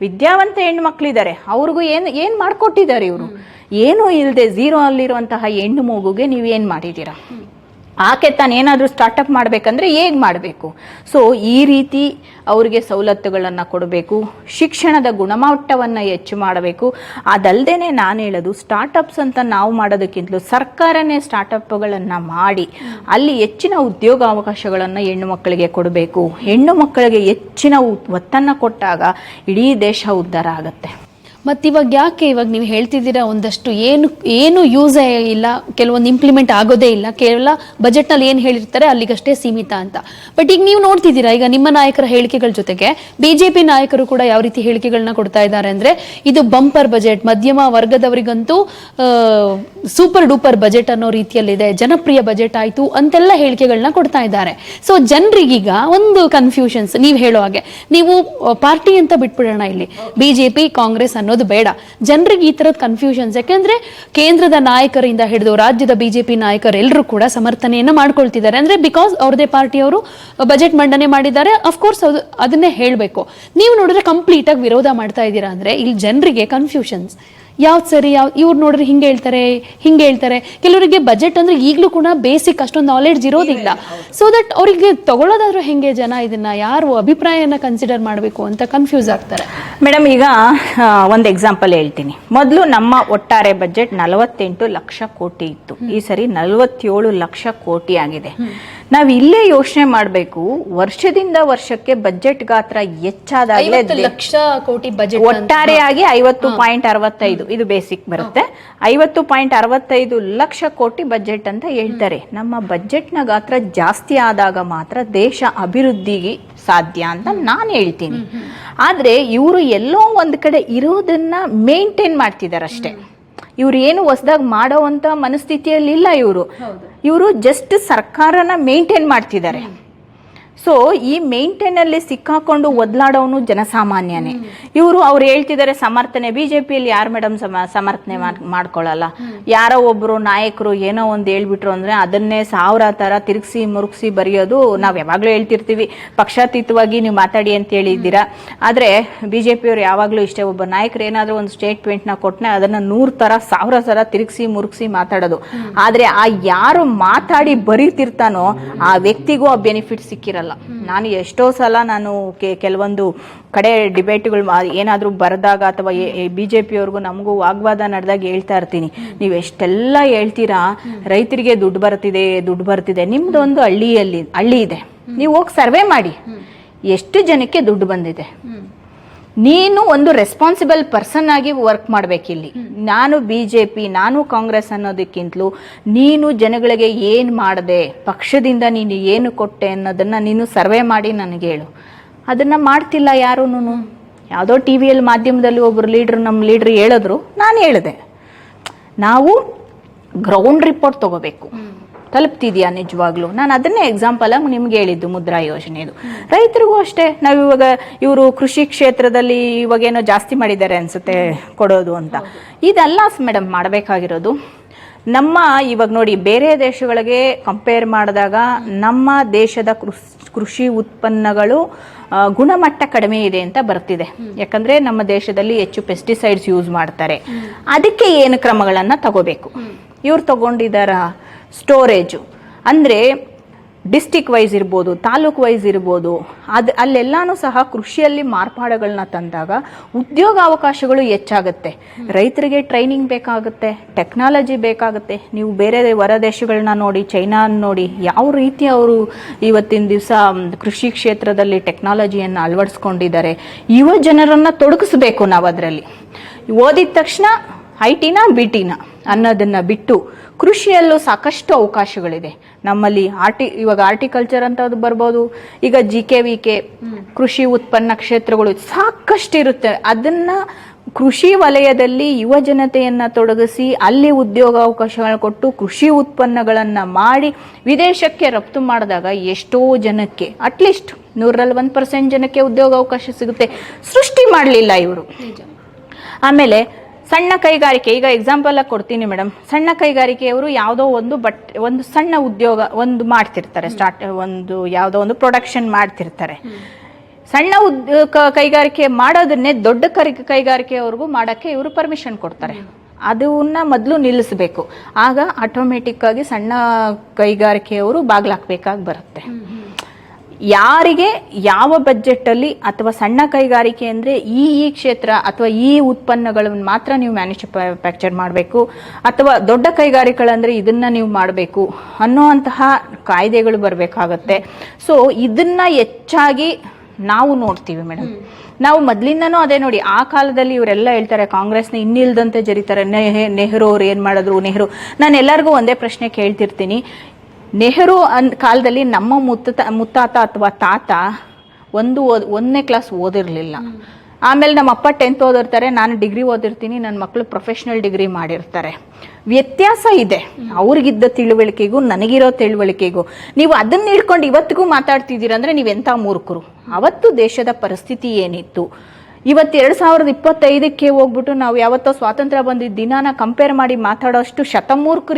ವಿದ್ಯಾವಂತ ಹೆಣ್ಣು ಮಕ್ಕಳಿದ್ದಾರೆ ಅವ್ರಿಗೂ ಏನು ಏನು ಮಾಡಿಕೊಟ್ಟಿದ್ದಾರೆ ಇವರು? ಏನೂ ಇಲ್ಲದೆ ಝೀರೋ ಅಲ್ಲಿರುವಂತಹ ಹೆಣ್ಣು ಮಗುಗೆ ನೀವು ಏನು ಮಾಡಿದ್ದೀರಾ? ಆಕೆ ತಾನೇನಾದರೂ ಸ್ಟಾರ್ಟಪ್ ಮಾಡಬೇಕಂದ್ರೆ ಹೇಗೆ ಮಾಡಬೇಕು? ಸೊ ಈ ರೀತಿ ಅವರಿಗೆ ಸವಲತ್ತುಗಳನ್ನು ಕೊಡಬೇಕು, ಶಿಕ್ಷಣದ ಗುಣಮಟ್ಟವನ್ನು ಹೆಚ್ಚು ಮಾಡಬೇಕು. ಅದಲ್ಲದೆ ನಾನು ಹೇಳೋದು ಸ್ಟಾರ್ಟಪ್ಸ್ ಅಂತ ನಾವು ಮಾಡೋದಕ್ಕಿಂತಲೂ ಸರ್ಕಾರನೇ ಸ್ಟಾರ್ಟಪ್ಗಳನ್ನು ಮಾಡಿ, ಅಲ್ಲಿ ಹೆಚ್ಚಿನ ಉದ್ಯೋಗಾವಕಾಶಗಳನ್ನು ಹೆಣ್ಣು ಮಕ್ಕಳಿಗೆ ಕೊಡಬೇಕು. ಹೆಣ್ಣು ಮಕ್ಕಳಿಗೆ ಹೆಚ್ಚಿನ ಒತ್ತನ್ನು ಕೊಟ್ಟಾಗ ಇಡೀ ದೇಶ ಉದ್ಧಾರ ಆಗುತ್ತೆ. ಮತ್ತೆ ಇವಾಗ ಯಾಕೆ ಇವಾಗ ನೀವು ಹೇಳ್ತಿದ್ದೀರಾ ಒಂದಷ್ಟು ಏನು ಏನು ಯೂಸ್ ಇಲ್ಲ, ಕೆಲವೊಂದು ಇಂಪ್ಲಿಮೆಂಟ್ ಆಗೋದೇ ಇಲ್ಲ, ಕೇವಲ ಬಜೆಟ್ನಲ್ಲಿ ಏನು ಹೇಳಿರ್ತಾರೆ ಅಲ್ಲಿಗಷ್ಟೇ ಸೀಮಿತ ಅಂತ. ಬಟ್ ಈಗ ನೀವು ನೋಡ್ತಿದ್ದೀರಾ, ಈಗ ನಿಮ್ಮ ನಾಯಕರ ಹೇಳಿಕೆಗಳ ಜೊತೆಗೆ ಬಿಜೆಪಿ ನಾಯಕರು ಕೂಡ ಯಾವ ರೀತಿ ಹೇಳಿಕೆಗಳನ್ನ ಕೊಡ್ತಾ ಇದ್ದಾರೆ ಅಂದ್ರೆ ಇದು ಬಂಪರ್ ಬಜೆಟ್ ಮಧ್ಯಮ ವರ್ಗದವರಿಗಂತೂ ಸೂಪರ್ ಡೂಪರ್ ಬಜೆಟ್ ಅನ್ನೋ ರೀತಿಯಲ್ಲಿದೆ, ಜನಪ್ರಿಯ ಬಜೆಟ್ ಆಯ್ತು ಅಂತೆಲ್ಲ ಹೇಳಿಕೆಗಳನ್ನ ಕೊಡ್ತಾ ಇದ್ದಾರೆ. ಸೊ ಜನರಿಗೀಗ ಒಂದು ಕನ್ಫ್ಯೂಷನ್ಸ್ ನೀವು ಹೇಳೋ ಹಾಗೆ, ನೀವು ಪಾರ್ಟಿ ಅಂತ ಬಿಟ್ಬಿಡೋಣ ಇಲ್ಲಿ. ಬಿಜೆಪಿ ಕಾಂಗ್ರೆಸ್ ಅನ್ನೋದು ಬೇಡ. ಜನರಿಗೆ ಈ ತರದ ಕನ್ಫ್ಯೂಷನ್ಸ್ ಯಾಕೆಂದ್ರೆ ಕೇಂದ್ರದ ನಾಯಕರಿಂದ ಹಿಡಿದು ರಾಜ್ಯದ ಬಿಜೆಪಿ ನಾಯಕರೆಲ್ಲರೂ ಕೂಡ ಸಮರ್ಥನೆಯನ್ನ ಮಾಡ್ಕೊಳ್ತಿದ್ದಾರೆ. ಅಂದ್ರೆ ಬಿಕಾಸ್ ಅವ್ರದೇ ಪಾರ್ಟಿಯವರು ಬಜೆಟ್ ಮಂಡನೆ ಮಾಡಿದ್ದಾರೆ ಅಫ್ಕೋರ್ಸ್ ಅದು, ಅದನ್ನೇ ಹೇಳಬೇಕು. ನೀವು ನೋಡಿದ್ರೆ ಕಂಪ್ಲೀಟ್ ಆಗಿ ವಿರೋಧ ಮಾಡ್ತಾ ಇದ್ದೀರಾ ಅಂದ್ರೆ ಇಲ್ಲಿ ಜನರಿಗೆ ಕನ್ಫ್ಯೂಷನ್ಸ್ ಯಾವ್ದು ಸರಿ ಯಾವ ಇವ್ರು ನೋಡ್ರಿ ಹಿಂಗೆ ಹೇಳ್ತಾರೆ ಹಿಂಗೆ ಹೇಳ್ತಾರೆ. ಕೆಲವರಿಗೆ ಬಜೆಟ್ ಅಂದ್ರೆ ಈಗಲೂ ಕೂಡ ಬೇಸಿಕ್ ಅಷ್ಟೊಂದು ನಾಲೆಡ್ಜ್ ಇರೋದಿಲ್ಲ. ಸೊ ದಟ್ ಅವರಿಗೆ ತಗೊಳ್ಳೋದಾದ್ರೂ ಹೆಂಗೆ ಜನ ಇದನ್ನ ಯಾರು ಅಭಿಪ್ರಾಯನ ಕನ್ಸಿಡರ್ ಮಾಡಬೇಕು ಅಂತ ಕನ್ಫ್ಯೂಸ್ ಆಗ್ತಾರೆ. ಮೇಡಮ್ ಈಗ ಒಂದು ಎಕ್ಸಾಂಪಲ್ ಹೇಳ್ತೀನಿ. ಮೊದಲು ನಮ್ಮ ಒಟ್ಟಾರೆ ಬಜೆಟ್ ನಲವತ್ತೆಂಟು ಲಕ್ಷ ಕೋಟಿ ಇತ್ತು. ಈ ಸರಿ ನಲವತ್ತೇಳು ಲಕ್ಷ ಕೋಟಿ ಆಗಿದೆ. ನಾವು ಇಲ್ಲೇ ಯೋಚನೆ ಮಾಡಬೇಕು. ವರ್ಷದಿಂದ ವರ್ಷಕ್ಕೆ ಬಜೆಟ್ ಗಾತ್ರ ಹೆಚ್ಚಾದಾಗಲೇ ಲಕ್ಷ ಕೋಟಿ ಬಜೆಟ್ ಒಟ್ಟಾರೆಯಾಗಿ ಐವತ್ತು ಪಾಯಿಂಟ್ ಅರವತ್ತೈದು. ಇದು ಬೇಸಿಕ್ ಬರುತ್ತೆ. ಐವತ್ತು ಪಾಯಿಂಟ್ ಅರವತ್ತೈದು ಲಕ್ಷ ಕೋಟಿ ಬಜೆಟ್ ಅಂತ ಹೇಳ್ತಾರೆ. ನಮ್ಮ ಬಜೆಟ್ನ ಗಾತ್ರ ಜಾಸ್ತಿ ಆದಾಗ ಮಾತ್ರ ದೇಶ ಅಭಿವೃದ್ಧಿಗೆ ಸಾಧ್ಯ ಅಂತ ನಾನು ಹೇಳ್ತೀನಿ. ಆದ್ರೆ ಇವರು ಎಲ್ಲೋ ಒಂದ್ ಕಡೆ ಇರೋದನ್ನ ಮೇಂಟೈನ್ ಮಾಡ್ತಿದ್ದಾರೆ ಅಷ್ಟೇ ಇವ್ರು ಏನು ಹೊಸದಾಗಿ ಮಾಡೋವಂತ ಮನಸ್ಥಿತಿಯಲ್ಲಿ ಇಲ್ಲ ಇವರು. ಇವರು ಜಸ್ಟ್ ಸರ್ಕಾರನ ಮೇಂಟೈನ್ ಮಾಡ್ತಿದ್ದಾರೆ. ಸೊ ಈ ಮೇಂಟೈನ್ ಅಲ್ಲಿ ಸಿಕ್ಕಾಕೊಂಡು ಒದ್ಲಾಡೋನು ಜನಸಾಮಾನ್ಯನೇ. ಇವರು ಅವ್ರು ಹೇಳ್ತಿದ್ದಾರೆ ಸಮರ್ಥನೆ. ಬಿಜೆಪಿಯಲ್ಲಿ ಯಾರು ಮೇಡಮ್ ಸಮ, ಸಮರ್ಥನೆ ಮಾಡ್- ಮಾಡ್ಕೊಳ್ಳಲ್ಲ ಯಾರೋ ಒಬ್ರು ನಾಯಕರು ಏನೋ ಒಂದು ಹೇಳ್ಬಿಟ್ರು ಅಂದ್ರೆ ಅದನ್ನೇ ಸಾವಿರ ತರ ತಿರುಗಿಸಿ, ಮುರುಗಿಸಿ ಬರೆಯೋದು ನಾವ್ ಯಾವಾಗ್ಲೂ ಹೇಳ್ತಿರ್ತೀವಿ. ಪಕ್ಷಾತೀತವಾಗಿ ನೀವು ಮಾತಾಡಿ ಅಂತ ಹೇಳಿದ್ದೀರಾ. ಆದ್ರೆ ಬಿಜೆಪಿಯವರು ಯಾವಾಗ್ಲೂ ಇಷ್ಟೇ, ಒಬ್ಬ ನಾಯಕರು ಏನಾದ್ರೂ ಒಂದು ಸ್ಟೇಟ್ಮೆಂಟ್ನ ಕೊಟ್ಟನೆ ಅದನ್ನ ನೂರ್ ತರ ಸಾವಿರ ಸಲ ತಿರುಗಿಸಿ, ಮುರುಗಿಸಿ ಮಾತಾಡೋದು. ಆದ್ರೆ ಆ ಯಾರು ಮಾತಾಡಿ ಬರೀತಿರ್ತಾನೋ ಆ ವ್ಯಕ್ತಿಗೂ ಆ ಬೆನಿಫಿಟ್ ಸಿಕ್ಕಿರಲ್ಲ. ನಾನು ಎಷ್ಟೋ ಸಲ ನಾನು ಕೆ- ಕೆಲವೊಂದು ಕಡೆ ಡಿಬೇಟ್ಗಳು ಏನಾದರೂ ಬರೆದಾಗ ಅಥವಾ ಬಿ ಜೆ ಪಿಯವ್ರಿಗೂ ನಮಗೂ ವಾಗ್ವಾದ ನಡೆದಾಗ ಹೇಳ್ತಾ ಇರ್ತೀನಿ. ನೀವು ಎಷ್ಟೆಲ್ಲ ಹೇಳ್ತೀರಾ ರೈತರಿಗೆ ದುಡ್ಡು ಬರ್ತಿದೆ ದುಡ್ಡು ಬರ್ತಿದೆ. ನಿಮ್ದೊಂದು ಹಳ್ಳಿಯಲ್ಲಿ ಹಳ್ಳಿ ಇದೆ. ನೀವು ಹೋಗಿ ಸರ್ವೆ ಮಾಡಿ. ಎಷ್ಟು ಜನಕ್ಕೆ ದುಡ್ಡು ಬಂದಿದೆ? ನೀನು ಒಂದು ರೆಸ್ಪಾನ್ಸಿಬಲ್ ಪರ್ಸನ್ ಆಗಿ ವರ್ಕ್ ಮಾಡಬೇಕಿಲ್ಲಿ. ನಾನು ಬಿ ಜೆ ಪಿ ನಾನು ಕಾಂಗ್ರೆಸ್ ಅನ್ನೋದಕ್ಕಿಂತಲೂ ನೀನು ಜನಗಳಿಗೆ ಏನು ಮಾಡಿದೆ, ಪಕ್ಷದಿಂದ ನೀನು ಏನು ಕೊಟ್ಟೆ ಅನ್ನೋದನ್ನು ನೀನು ಸರ್ವೆ ಮಾಡಿ ನನಗೆ ಹೇಳು. ಅದನ್ನು ಮಾಡ್ತಿಲ್ಲ ಯಾರೂನು ಯಾವುದೋ ಟಿ ವಿಯಲ್ಲಿ ಮಾಧ್ಯಮದಲ್ಲಿ ಒಬ್ಬರು ಲೀಡ್ರ್ ನಮ್ಮ ಲೀಡ್ರ್ ಹೇಳಿದ್ರು, ನಾನು ಹೇಳಿದೆ. ನಾವು ಗ್ರೌಂಡ್ ರಿಪೋರ್ಟ್ ತಗೋಬೇಕು. ತಲುಪ್ತಿದ್ಯಾ ನಿಜವಾಗ್ಲೂ? ನಾನು ಅದನ್ನೇ ಎಕ್ಸಾಂಪಲ್ ಆಗಿ ನಿಮ್ಗೆ ಹೇಳಿದ್ದು ಮುದ್ರಾ ಯೋಜನೆದು. ರೈತರಿಗೂ ಅಷ್ಟೇ. ನಾವು ಇವಾಗ ಇವರು ಕೃಷಿ ಕ್ಷೇತ್ರದಲ್ಲಿ ಇವಾಗೇನೋ ಜಾಸ್ತಿ ಮಾಡಿದ್ದಾರೆ ಅನ್ಸುತ್ತೆ ಕೊಡೋದು ಅಂತ. ಇದಲ್ಲ ಮೇಡಮ್ ಮಾಡಬೇಕಾಗಿರೋದು. ನಮ್ಮ ಇವಾಗ ನೋಡಿ ಬೇರೆ ದೇಶಗಳಿಗೆ ಕಂಪೇರ್ ಮಾಡಿದಾಗ ನಮ್ಮ ದೇಶದ ಕೃಷ್- ಕೃಷಿ ಉತ್ಪನ್ನಗಳು ಗುಣಮಟ್ಟ ಕಡಿಮೆ ಇದೆ ಅಂತ ಬರ್ತಿದೆ. ಯಾಕಂದ್ರೆ ನಮ್ಮ ದೇಶದಲ್ಲಿ ಹೆಚ್ಚು ಪೆಸ್ಟಿಸೈಡ್ಸ್ ಯೂಸ್ ಮಾಡ್ತಾರೆ. ಅದಕ್ಕೆ ಏನು ಕ್ರಮಗಳನ್ನು ತಗೋಬೇಕು? ಇವ್ರು ತಗೊಂಡಿದ್ದಾರ? ಸ್ಟೋರೇಜು ಅಂದರೆ ಡಿಸ್ಟಿಕ್ ವೈಸ್ ಇರ್ಬೋದು, ತಾಲೂಕ್ ವೈಸ್ ಇರ್ಬೋದು, ಅದು ಅಲ್ಲೆಲ್ಲಾನು ಸಹ ಕೃಷಿಯಲ್ಲಿ ಮಾರ್ಪಾಡುಗಳನ್ನ ತಂದಾಗ ಉದ್ಯೋಗ ಅವಕಾಶಗಳು ಹೆಚ್ಚಾಗುತ್ತೆ. ರೈತರಿಗೆ ಟ್ರೈನಿಂಗ್ ಬೇಕಾಗುತ್ತೆ ಟೆಕ್ನಾಲಜಿ ಬೇಕಾಗುತ್ತೆ. ನೀವು ಬೇರೆ ಹೊರ ದೇಶಗಳನ್ನ ನೋಡಿ ಚೈನಾ ನೋಡಿ, ಯಾವ ರೀತಿ ಅವರು ಇವತ್ತಿನ ದಿವಸ ಕೃಷಿ ಕ್ಷೇತ್ರದಲ್ಲಿ ಟೆಕ್ನಾಲಜಿಯನ್ನು ಅಳವಡಿಸ್ಕೊಂಡಿದ್ದಾರೆ, ಯುವ ಜನರನ್ನು ತೊಡಗಿಸ್ಬೇಕು ನಾವು ಅದರಲ್ಲಿ ಓದಿದ ತಕ್ಷಣ ಐ ಟಿನ ಬಿ ಟಿನ ಅನ್ನೋದನ್ನ ಬಿಟ್ಟು ಕೃಷಿಯಲ್ಲೂ ಸಾಕಷ್ಟು ಅವಕಾಶಗಳಿದೆ. ನಮ್ಮಲ್ಲಿ ಆರ್ಟಿ ಇವಾಗ ಆರ್ಟಿಕಲ್ಚರ್ ಅಂತ ಅದು ಬರ್ಬೋದು ಈಗ ಜಿ ಕೆ ವಿ ಕೆ ಕೃಷಿ ಉತ್ಪನ್ನ ಕ್ಷೇತ್ರಗಳು ಸಾಕಷ್ಟು ಇರುತ್ತೆ ಅದನ್ನ ಕೃಷಿ ವಲಯದಲ್ಲಿ ಯುವ ಜನತೆಯನ್ನ ತೊಡಗಿಸಿ ಅಲ್ಲಿ ಉದ್ಯೋಗಾವಕಾಶಗಳನ್ನು ಕೊಟ್ಟು ಕೃಷಿ ಉತ್ಪನ್ನಗಳನ್ನ ಮಾಡಿ ವಿದೇಶಕ್ಕೆ ರಫ್ತು ಮಾಡಿದಾಗ ಎಷ್ಟೋ ಜನಕ್ಕೆ ಅಟ್ಲೀಸ್ಟ್ ನೂರಲ್ಲಿ ಒಂದು ಪರ್ಸೆಂಟ್ ಜನಕ್ಕೆ ಉದ್ಯೋಗಾವಕಾಶ ಸಿಗುತ್ತೆ. ಸೃಷ್ಟಿ ಮಾಡಲಿಲ್ಲ ಇವರು. ಆಮೇಲೆ ಸಣ್ಣ ಕೈಗಾರಿಕೆ, ಈಗ ಎಕ್ಸಾಂಪಲ್ ಕೊಡ್ತೀನಿ ಮೇಡಮ್ ಸಣ್ಣ ಕೈಗಾರಿಕೆಯವರು ಯಾವುದೋ ಒಂದು ಬಟ್, ಒಂದು ಸಣ್ಣ ಉದ್ಯೋಗ ಒಂದು ಮಾಡ್ತಿರ್ತಾರೆ ಸ್ಟಾರ್ಟ್ ಒಂದು ಯಾವುದೋ ಒಂದು ಪ್ರೊಡಕ್ಷನ್ ಮಾಡ್ತಿರ್ತಾರೆ. ಸಣ್ಣ ಉದ್ ಕೈಗಾರಿಕೆ ಮಾಡೋದನ್ನೇ ದೊಡ್ಡ ಕೈ ಕೈಗಾರಿಕೆಯವ್ರಿಗೂ ಮಾಡೋಕ್ಕೆ ಇವರು ಪರ್ಮಿಷನ್ ಕೊಡ್ತಾರೆ. ಅದನ್ನ ಮೊದಲು ನಿಲ್ಲಿಸಬೇಕು. ಆಗ ಆಟೋಮೆಟಿಕ್ ಆಗಿ ಸಣ್ಣ ಕೈಗಾರಿಕೆಯವರು ಬಾಗ್ಲಾಕ್ಬೇಕಾಗಿ ಬರುತ್ತೆ. ಯಾರಿಗೆ ಯಾವ ಬಜೆಟ್ ಅಲ್ಲಿ ಅಥವಾ ಸಣ್ಣ ಕೈಗಾರಿಕೆ ಅಂದ್ರೆ ಈ ಈ ಕ್ಷೇತ್ರ ಅಥವಾ ಈ ಉತ್ಪನ್ನಗಳನ್ನು ಮಾತ್ರ ನೀವು ಮ್ಯಾನುಫ್ಯಾಕ್ಚರ್ ಮಾಡಬೇಕು ಅಥವಾ ದೊಡ್ಡ ಕೈಗಾರಿಕೆಗಳಂದರೆ ಇದನ್ನ ನೀವು ಮಾಡಬೇಕು ಅನ್ನೋವಂತಹ ಕಾಯ್ದೆಗಳು ಬರಬೇಕಾಗತ್ತೆ. ಸೊ ಇದನ್ನ ಹೆಚ್ಚಾಗಿ ನಾವು ನೋಡ್ತೀವಿ ಮೇಡಮ್ ನಾವು ಮೊದಲಿಂದನೂ ಅದೇ ನೋಡಿ ಆ ಕಾಲದಲ್ಲಿ ಇವರೆಲ್ಲ ಹೇಳ್ತಾರೆ ಕಾಂಗ್ರೆಸ್ನ ಇನ್ನಿಲ್ದಂತೆ ಜರಿತಾರೆ ನೆಹ್- ನೆಹರು ಅವ್ರು ಏನು ಮಾಡಿದ್ರು ನೆಹರು. ನಾನು ಎಲ್ಲರಿಗೂ ಒಂದೇ ಪ್ರಶ್ನೆ ಕೇಳ್ತಿರ್ತೀನಿ. ನೆಹರು ಅನ್ ಕಾಲದಲ್ಲಿ ನಮ್ಮ ಮುತ್ತ ಮುತ್ತಾತ ಅಥವಾ ತಾತ ಒಂದು ಓದ್ ಒಂದನೇ ಕ್ಲಾಸ್ ಓದಿರಲಿಲ್ಲ. ಆಮೇಲೆ ನಮ್ಮ ಅಪ್ಪ ಟೆಂತ್ ಓದಿರ್ತಾರೆ ನಾನು ಡಿಗ್ರಿ ಓದಿರ್ತೀನಿ ನನ್ನ ಮಕ್ಕಳು ಪ್ರೊಫೆಷ್ನಲ್ ಡಿಗ್ರಿ ಮಾಡಿರ್ತಾರೆ. ವ್ಯತ್ಯಾಸ ಇದೆ. ಅವ್ರಿಗಿದ್ದ ತಿಳುವಳಿಕೆಗೂ ನನಗಿರೋ ತಿಳುವಳಿಕೆಗೂ. ನೀವು ಅದನ್ನ ಹಿಡ್ಕೊಂಡು ಇವತ್ತಿಗೂ ಮಾತಾಡ್ತಿದ್ದೀರಾ ಅಂದ್ರೆ ನೀವೆಂಥ ಮೂರ್ಖರು. ಅವತ್ತು ದೇಶದ ಪರಿಸ್ಥಿತಿ ಏನಿತ್ತು? ಇವತ್ತು ಎರಡ್ ಸಾವಿರದ ಇಪ್ಪತ್ತೈದಕ್ಕೆ ಹೋಗ್ಬಿಟ್ಟು ನಾವು ಯಾವತ್ತೋ ಸ್ವಾತಂತ್ರ್ಯ ಬಂದಿದ್ದ ದಿನಾನ ಕಂಪೇರ್ ಮಾಡಿ ಮಾತಾಡೋಷ್ಟು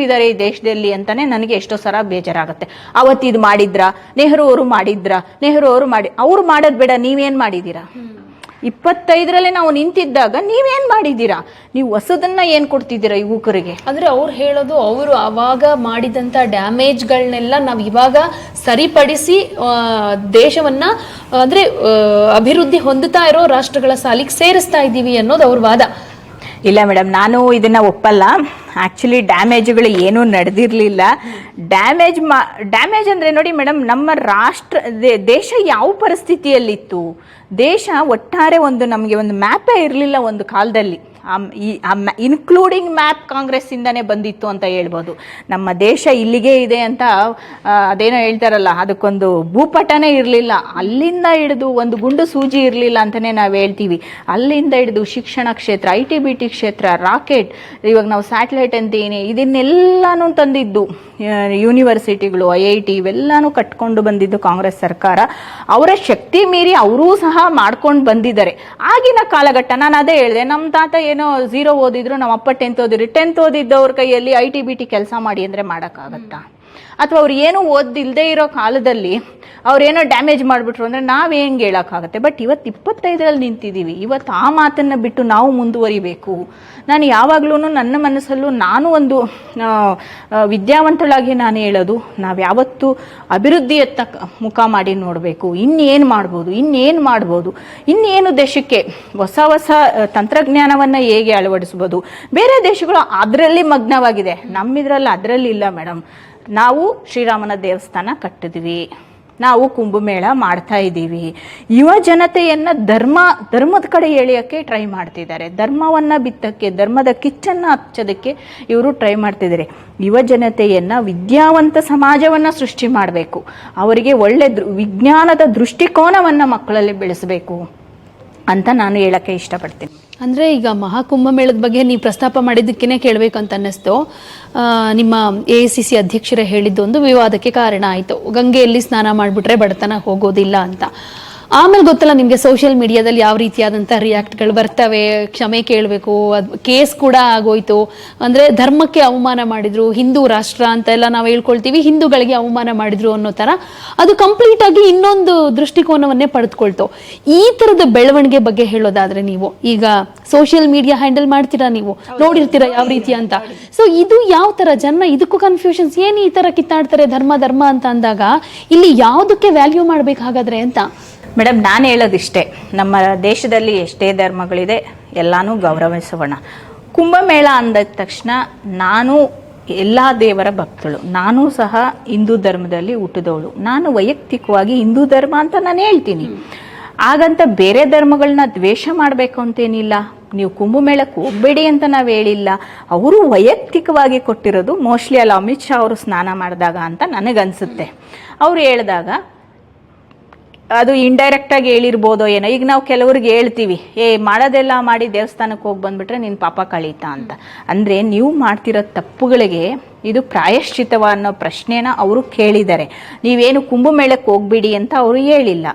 ಇದಾರೆ ಈ ದೇಶದಲ್ಲಿ ಅಂತಾನೆ ನನಗೆ ಎಷ್ಟೋ ಸಲ ಬೇಜಾರಾಗುತ್ತೆ. ಅವತ್ತು ಇದು ಮಾಡಿದ್ರ? ನೆಹರು ಅವರು ಮಾಡಿದ್ರಾ? ನೆಹರು ಅವರು ಮಾಡಿ ಅವ್ರು ಮಾಡೋದು ಬೇಡ, ನೀವೇನು ಮಾಡಿದೀರಾ? ಇಪ್ಪತ್ತೈದರಲ್ಲಿ ನಾವು ನಿಂತಿದ್ದಾಗ ನೀವೇನು ಮಾಡಿದ್ದೀರಾ? ನೀವು ಹೊಸದನ್ನ ಏನು ಕೊಡ್ತಿದ್ದೀರಾ ಯುವಕರಿಗೆ? ಅಂದ್ರೆ ಅವ್ರು ಹೇಳೋದು ಅವರು ಅವಾಗ ಮಾಡಿದಂಥ ಡ್ಯಾಮೇಜ್ಗಳನ್ನೆಲ್ಲ ನಾವು ಇವಾಗ ಸರಿಪಡಿಸಿ ದೇಶವನ್ನು ಅಂದ್ರೆ ಅಭಿವೃದ್ಧಿ ಹೊಂದುತ್ತಾ ಇರೋ ರಾಷ್ಟ್ರಗಳ ಸಾಲಿಗೆ ಸೇರಿಸ್ತಾ ಇದ್ದೀವಿ ಅನ್ನೋದು ಅವ್ರ ವಾದ. ಇಲ್ಲ ಮೇಡಮ್ ನಾನು ಇದನ್ನ ಒಪ್ಪಲ್ಲ. ಆಕ್ಚುಲಿ ಡ್ಯಾಮೇಜ್ಗಳು ಏನೂ ನಡೆದಿರಲಿಲ್ಲ. ಡ್ಯಾಮೇಜ್ ಮಾ ಡ್ಯಾಮೇಜ್ ಅಂದರೆ ನೋಡಿ ಮೇಡಮ್ ನಮ್ಮ ರಾಷ್ಟ್ರ ದೇಶ ಯಾವ ಪರಿಸ್ಥಿತಿಯಲ್ಲಿತ್ತು? ದೇಶ ಒಟ್ಟಾರೆ ಒಂದು ನಮಗೆ ಒಂದು ಮ್ಯಾಪೇ ಇರಲಿಲ್ಲ ಒಂದು ಕಾಲದಲ್ಲಿ. ಈ ಇನ್ಕ್ಲೂಡಿಂಗ್ ಮ್ಯಾಪ್ ಕಾಂಗ್ರೆಸ್ಸಿಂದನೇ ಬಂದಿತ್ತು ಅಂತ ಹೇಳ್ಬೋದು. ನಮ್ಮ ದೇಶ ಇಲ್ಲಿಗೆ ಇದೆ ಅಂತ ಅದೇನೋ ಹೇಳ್ತಾರಲ್ಲ, ಅದಕ್ಕೊಂದು ಭೂಪಟನೇ ಇರಲಿಲ್ಲ. ಅಲ್ಲಿಂದ ಹಿಡಿದು ಒಂದು ಗುಂಡು ಸೂಜಿ ಇರಲಿಲ್ಲ ಅಂತಲೇ ನಾವು ಹೇಳ್ತೀವಿ. ಅಲ್ಲಿಂದ ಹಿಡಿದು ಶಿಕ್ಷಣ ಕ್ಷೇತ್ರ, ಐ ಟಿ ಬಿ ಟಿ ಕ್ಷೇತ್ರ, ರಾಕೆಟ್, ಇವಾಗ ನಾವು ಸ್ಯಾಟಲೈಟ್ ಅಂತೀನಿ, ಇದನ್ನೆಲ್ಲಾನು ತಂದಿದ್ದು ಯೂನಿವರ್ಸಿಟಿಗಳು ಐ ಐ ಟಿ ಇವೆಲ್ಲಾನು ಕಟ್ಕೊಂಡು ಬಂದಿದ್ದು ಕಾಂಗ್ರೆಸ್ ಸರ್ಕಾರ. ಅವರ ಶಕ್ತಿ ಮೀರಿ ಅವರೂ ಸಹ ಮಾಡ್ಕೊಂಡು ಬಂದಿದ್ದಾರೆ. ಆಗಿನ ಕಾಲಘಟ್ಟ, ನಾನು ಅದೇ ಹೇಳಿದೆ ನಮ್ಮ ತಾತ ಏನೋ ಝೀರೋ ಓದಿದ್ರು ನಮ್ಮ ಅಪ್ಪ ಟೆಂತ್ ಓದಿದ್ರು. ಟೆಂತ್ ಓದಿದ್ದವ್ರ ಕೈಯಲ್ಲಿ ಐ ಟಿ ಬಿ ಟಿ ಕೆಲಸ ಮಾಡಿ ಅಂದ್ರೆ ಮಾಡೋಕ್ಕಾಗತ್ತಾ? ಅಥವಾ ಅವ್ರು ಏನೂ ಓದಿಲ್ಲದೆ ಇರೋ ಕಾಲದಲ್ಲಿ ಅವ್ರೇನೋ ಡ್ಯಾಮೇಜ್ ಮಾಡಿಬಿಟ್ರು ಅಂದರೆ ನಾವು ಹೆಂಗೆ ಹೇಳೋಕ್ಕಾಗತ್ತೆ? ಬಟ್ ಇವತ್ತು ಇಪ್ಪತ್ತೈದರಲ್ಲಿ ನಿಂತಿದ್ದೀವಿ. ಇವತ್ತು ಆ ಮಾತನ್ನು ಬಿಟ್ಟು ನಾವು ಮುಂದುವರಿಬೇಕು. ನಾನು ಯಾವಾಗಲೂ ನನ್ನ ಮನಸ್ಸಲ್ಲೂ ನಾನು ಒಂದು ವಿದ್ಯಾವಂತಳಾಗಿ ನಾನು ಹೇಳೋದು, ನಾವು ಯಾವತ್ತೂ ಅಭಿವೃದ್ಧಿಯತ್ತ ಮುಖ ಮಾಡಿ ನೋಡಬೇಕು. ಇನ್ನೇನು ಮಾಡ್ಬೋದು? ಇನ್ನೇನು ಮಾಡ್ಬೋದು? ಇನ್ನೇನು ದೇಶಕ್ಕೆ ಹೊಸ ಹೊಸ ತಂತ್ರಜ್ಞಾನವನ್ನು ಹೇಗೆ ಅಳವಡಿಸ್ಬೋದು? ಬೇರೆ ದೇಶಗಳು ಅದರಲ್ಲಿ ಮಗ್ನವಾಗಿದೆ. ನಮ್ಮಿದ್ರಲ್ಲಿ ಅದರಲ್ಲಿ ಇಲ್ಲ, ಮೇಡಮ್. ನಾವು ಶ್ರೀರಾಮನ ದೇವಸ್ಥಾನ ಕಟ್ಟಿದ್ವಿ. ನಾವು ಕುಂಭಮೇಳ ಮಾಡ್ತಾ ಇದ್ದೀವಿ. ಯುವ ಜನತೆಯನ್ನು ಧರ್ಮ, ಧರ್ಮದ ಕಡೆ ಎಳೆಯೋಕ್ಕೆ ಟ್ರೈ ಮಾಡ್ತಿದ್ದಾರೆ. ಧರ್ಮವನ್ನು ಬಿತ್ತಕ್ಕೆ, ಧರ್ಮದ ಕಿಚ್ಚನ್ನು ಹಚ್ಚೋದಕ್ಕೆ ಇವರು ಟ್ರೈ ಮಾಡ್ತಿದ್ದಾರೆ. ಯುವ ಜನತೆಯನ್ನು ವಿದ್ಯಾವಂತ ಸಮಾಜವನ್ನು ಸೃಷ್ಟಿ ಮಾಡಬೇಕು. ಅವರಿಗೆ ಒಳ್ಳೆ ವಿಜ್ಞಾನದ ದೃಷ್ಟಿಕೋನವನ್ನು ಮಕ್ಕಳಲ್ಲಿ ಬೆಳೆಸಬೇಕು ಅಂತ ನಾನು ಹೇಳೋಕ್ಕೆ ಇಷ್ಟಪಡ್ತೀನಿ. ಅಂದ್ರೆ ಈಗ ಮಹಾಕುಂಭಮೇಳದ ಬಗ್ಗೆ ನೀವು ಪ್ರಸ್ತಾಪ ಮಾಡಿದ್ದಕ್ಕೇನೆ ಕೇಳಬೇಕು ಅಂತ ಅನ್ನಿಸ್ತು ನಿಮ್ಮ ಎ ಸಿ ಸಿ ಅಧ್ಯಕ್ಷರೇ ಹೇಳಿದ್ದೊಂದು ವಿವಾದಕ್ಕೆ ಕಾರಣ ಆಯಿತು. ಗಂಗೆಯಲ್ಲಿ ಸ್ನಾನ ಮಾಡಿಬಿಟ್ರೆ ಬಡತನ ಹೋಗೋದಿಲ್ಲ ಅಂತ. ಆಮೇಲೆ ಗೊತ್ತಲ್ಲ ನಿಮಗೆ ಸೋಷಿಯಲ್ ಮೀಡಿಯಾದಲ್ಲಿ ಯಾವ ರೀತಿಯಾದಂಥ ರಿಯಾಕ್ಟ್ಗಳು ಬರ್ತವೆ ಕ್ಷಮೆ ಕೇಳಬೇಕು ಅದು ಕೇಸ್ ಕೂಡ ಆಗೋಯ್ತು. ಅಂದರೆ ಧರ್ಮಕ್ಕೆ ಅವಮಾನ ಮಾಡಿದ್ರು ಹಿಂದೂ ರಾಷ್ಟ್ರ ಅಂತ ಎಲ್ಲ ನಾವು ಹೇಳ್ಕೊಳ್ತೀವಿ ಹಿಂದೂಗಳಿಗೆ ಅವಮಾನ ಮಾಡಿದ್ರು ಅನ್ನೋ ಥರ ಅದು ಕಂಪ್ಲೀಟಾಗಿ ಇನ್ನೊಂದು ದೃಷ್ಟಿಕೋನವನ್ನೇ ಪಡೆದುಕೊಳ್ತು. ಈ ಥರದ ಬೆಳವಣಿಗೆ ಬಗ್ಗೆ ಹೇಳೋದಾದ್ರೆ ನೀವು ಈಗ ಸೋಷಿಯಲ್ ಮೀಡಿಯಾ ಹ್ಯಾಂಡಲ್ ಮಾಡ್ತೀರಾ ನೀವು? ನೋಡಿರ್ತೀರಾ ಯಾವ ರೀತಿ ಅಂತ? ಸೊ ಇದು ಯಾವ ಥರ ಜನ ಇದಕ್ಕೂ ಕನ್ಫ್ಯೂಷನ್ಸ್ ಏನು ಈ ಥರ ಕಿತ್ತಾಡ್ತಾರೆ ಧರ್ಮ ಧರ್ಮ ಅಂತ ಅಂದಾಗ ಇಲ್ಲಿ ಯಾವುದಕ್ಕೆ ವ್ಯಾಲ್ಯೂ ಮಾಡ್ಬೇಕಾಗಾದ್ರೆ ಅಂತ? ಮೇಡಮ್, ನಾನು ಹೇಳೋದಿಷ್ಟೇ, ನಮ್ಮ ದೇಶದಲ್ಲಿ ಎಷ್ಟೇ ಧರ್ಮಗಳಿದೆ, ಎಲ್ಲನೂ ಗೌರವಿಸೋಣ. ಕುಂಭಮೇಳ ಅಂದ ತಕ್ಷಣ ನಾನು ಎಲ್ಲ ದೇವರ ಭಕ್ತಳು. ನಾನು ಸಹ ಹಿಂದೂ ಧರ್ಮದಲ್ಲಿ ಹುಟ್ಟಿದವಳು. ನಾನು ವೈಯಕ್ತಿಕವಾಗಿ ಹಿಂದೂ ಧರ್ಮ ಅಂತ ನಾನು ಹೇಳ್ತೀನಿ. ಹಾಗಂತ ಬೇರೆ ಧರ್ಮಗಳನ್ನ ದ್ವೇಷ ಮಾಡಬೇಕು ಅಂತೇನಿಲ್ಲ. ನೀವು ಕುಂಭಮೇಳಕ್ಕೆ ಹೋಗಬೇಡಿ ಅಂತ ನಾವು ಹೇಳಿಲ್ಲ. ಅವರು ವೈಯಕ್ತಿಕವಾಗಿ ಕೊಟ್ಟಿರೋದು ಮೋಸ್ಟ್ಲಿ ಅಲ್ಲಿ ಅಮಿತ್ ಶಾ ಅವರು ಸ್ನಾನ ಮಾಡಿದಾಗ ಅಂತ ನನಗನ್ಸುತ್ತೆ. ಅವ್ರು ಹೇಳಿದಾಗ ಅದು ಇಂಡೈರೆಕ್ಟ್ ಆಗಿ ಹೇಳಿರ್ಬೋದೋ ಏನೋ. ಈಗ ನಾವು ಕೆಲವ್ರಿಗೆ ಹೇಳ್ತೀವಿ, ಏ, ಮಾಡೋದೆಲ್ಲ ಮಾಡಿ ದೇವಸ್ಥಾನಕ್ಕೆ ಹೋಗಿ ಬಂದ್ಬಿಟ್ರೆ ನಿನ್ನ ಪಾಪ ಕಳೀತಾ ಅಂತ. ಅಂದರೆ ನೀವು ಮಾಡ್ತಿರೋ ತಪ್ಪುಗಳಿಗೆ ಇದು ಪ್ರಾಯಶ್ಚಿತವ ಅನ್ನೋ ಪ್ರಶ್ನೆನ ಅವರು ಕೇಳಿದ್ದಾರೆ. ನೀವೇನು ಕುಂಭಮೇಳಕ್ಕೆ ಹೋಗ್ಬಿಡಿ ಅಂತ ಅವರು ಹೇಳಿಲ್ಲ.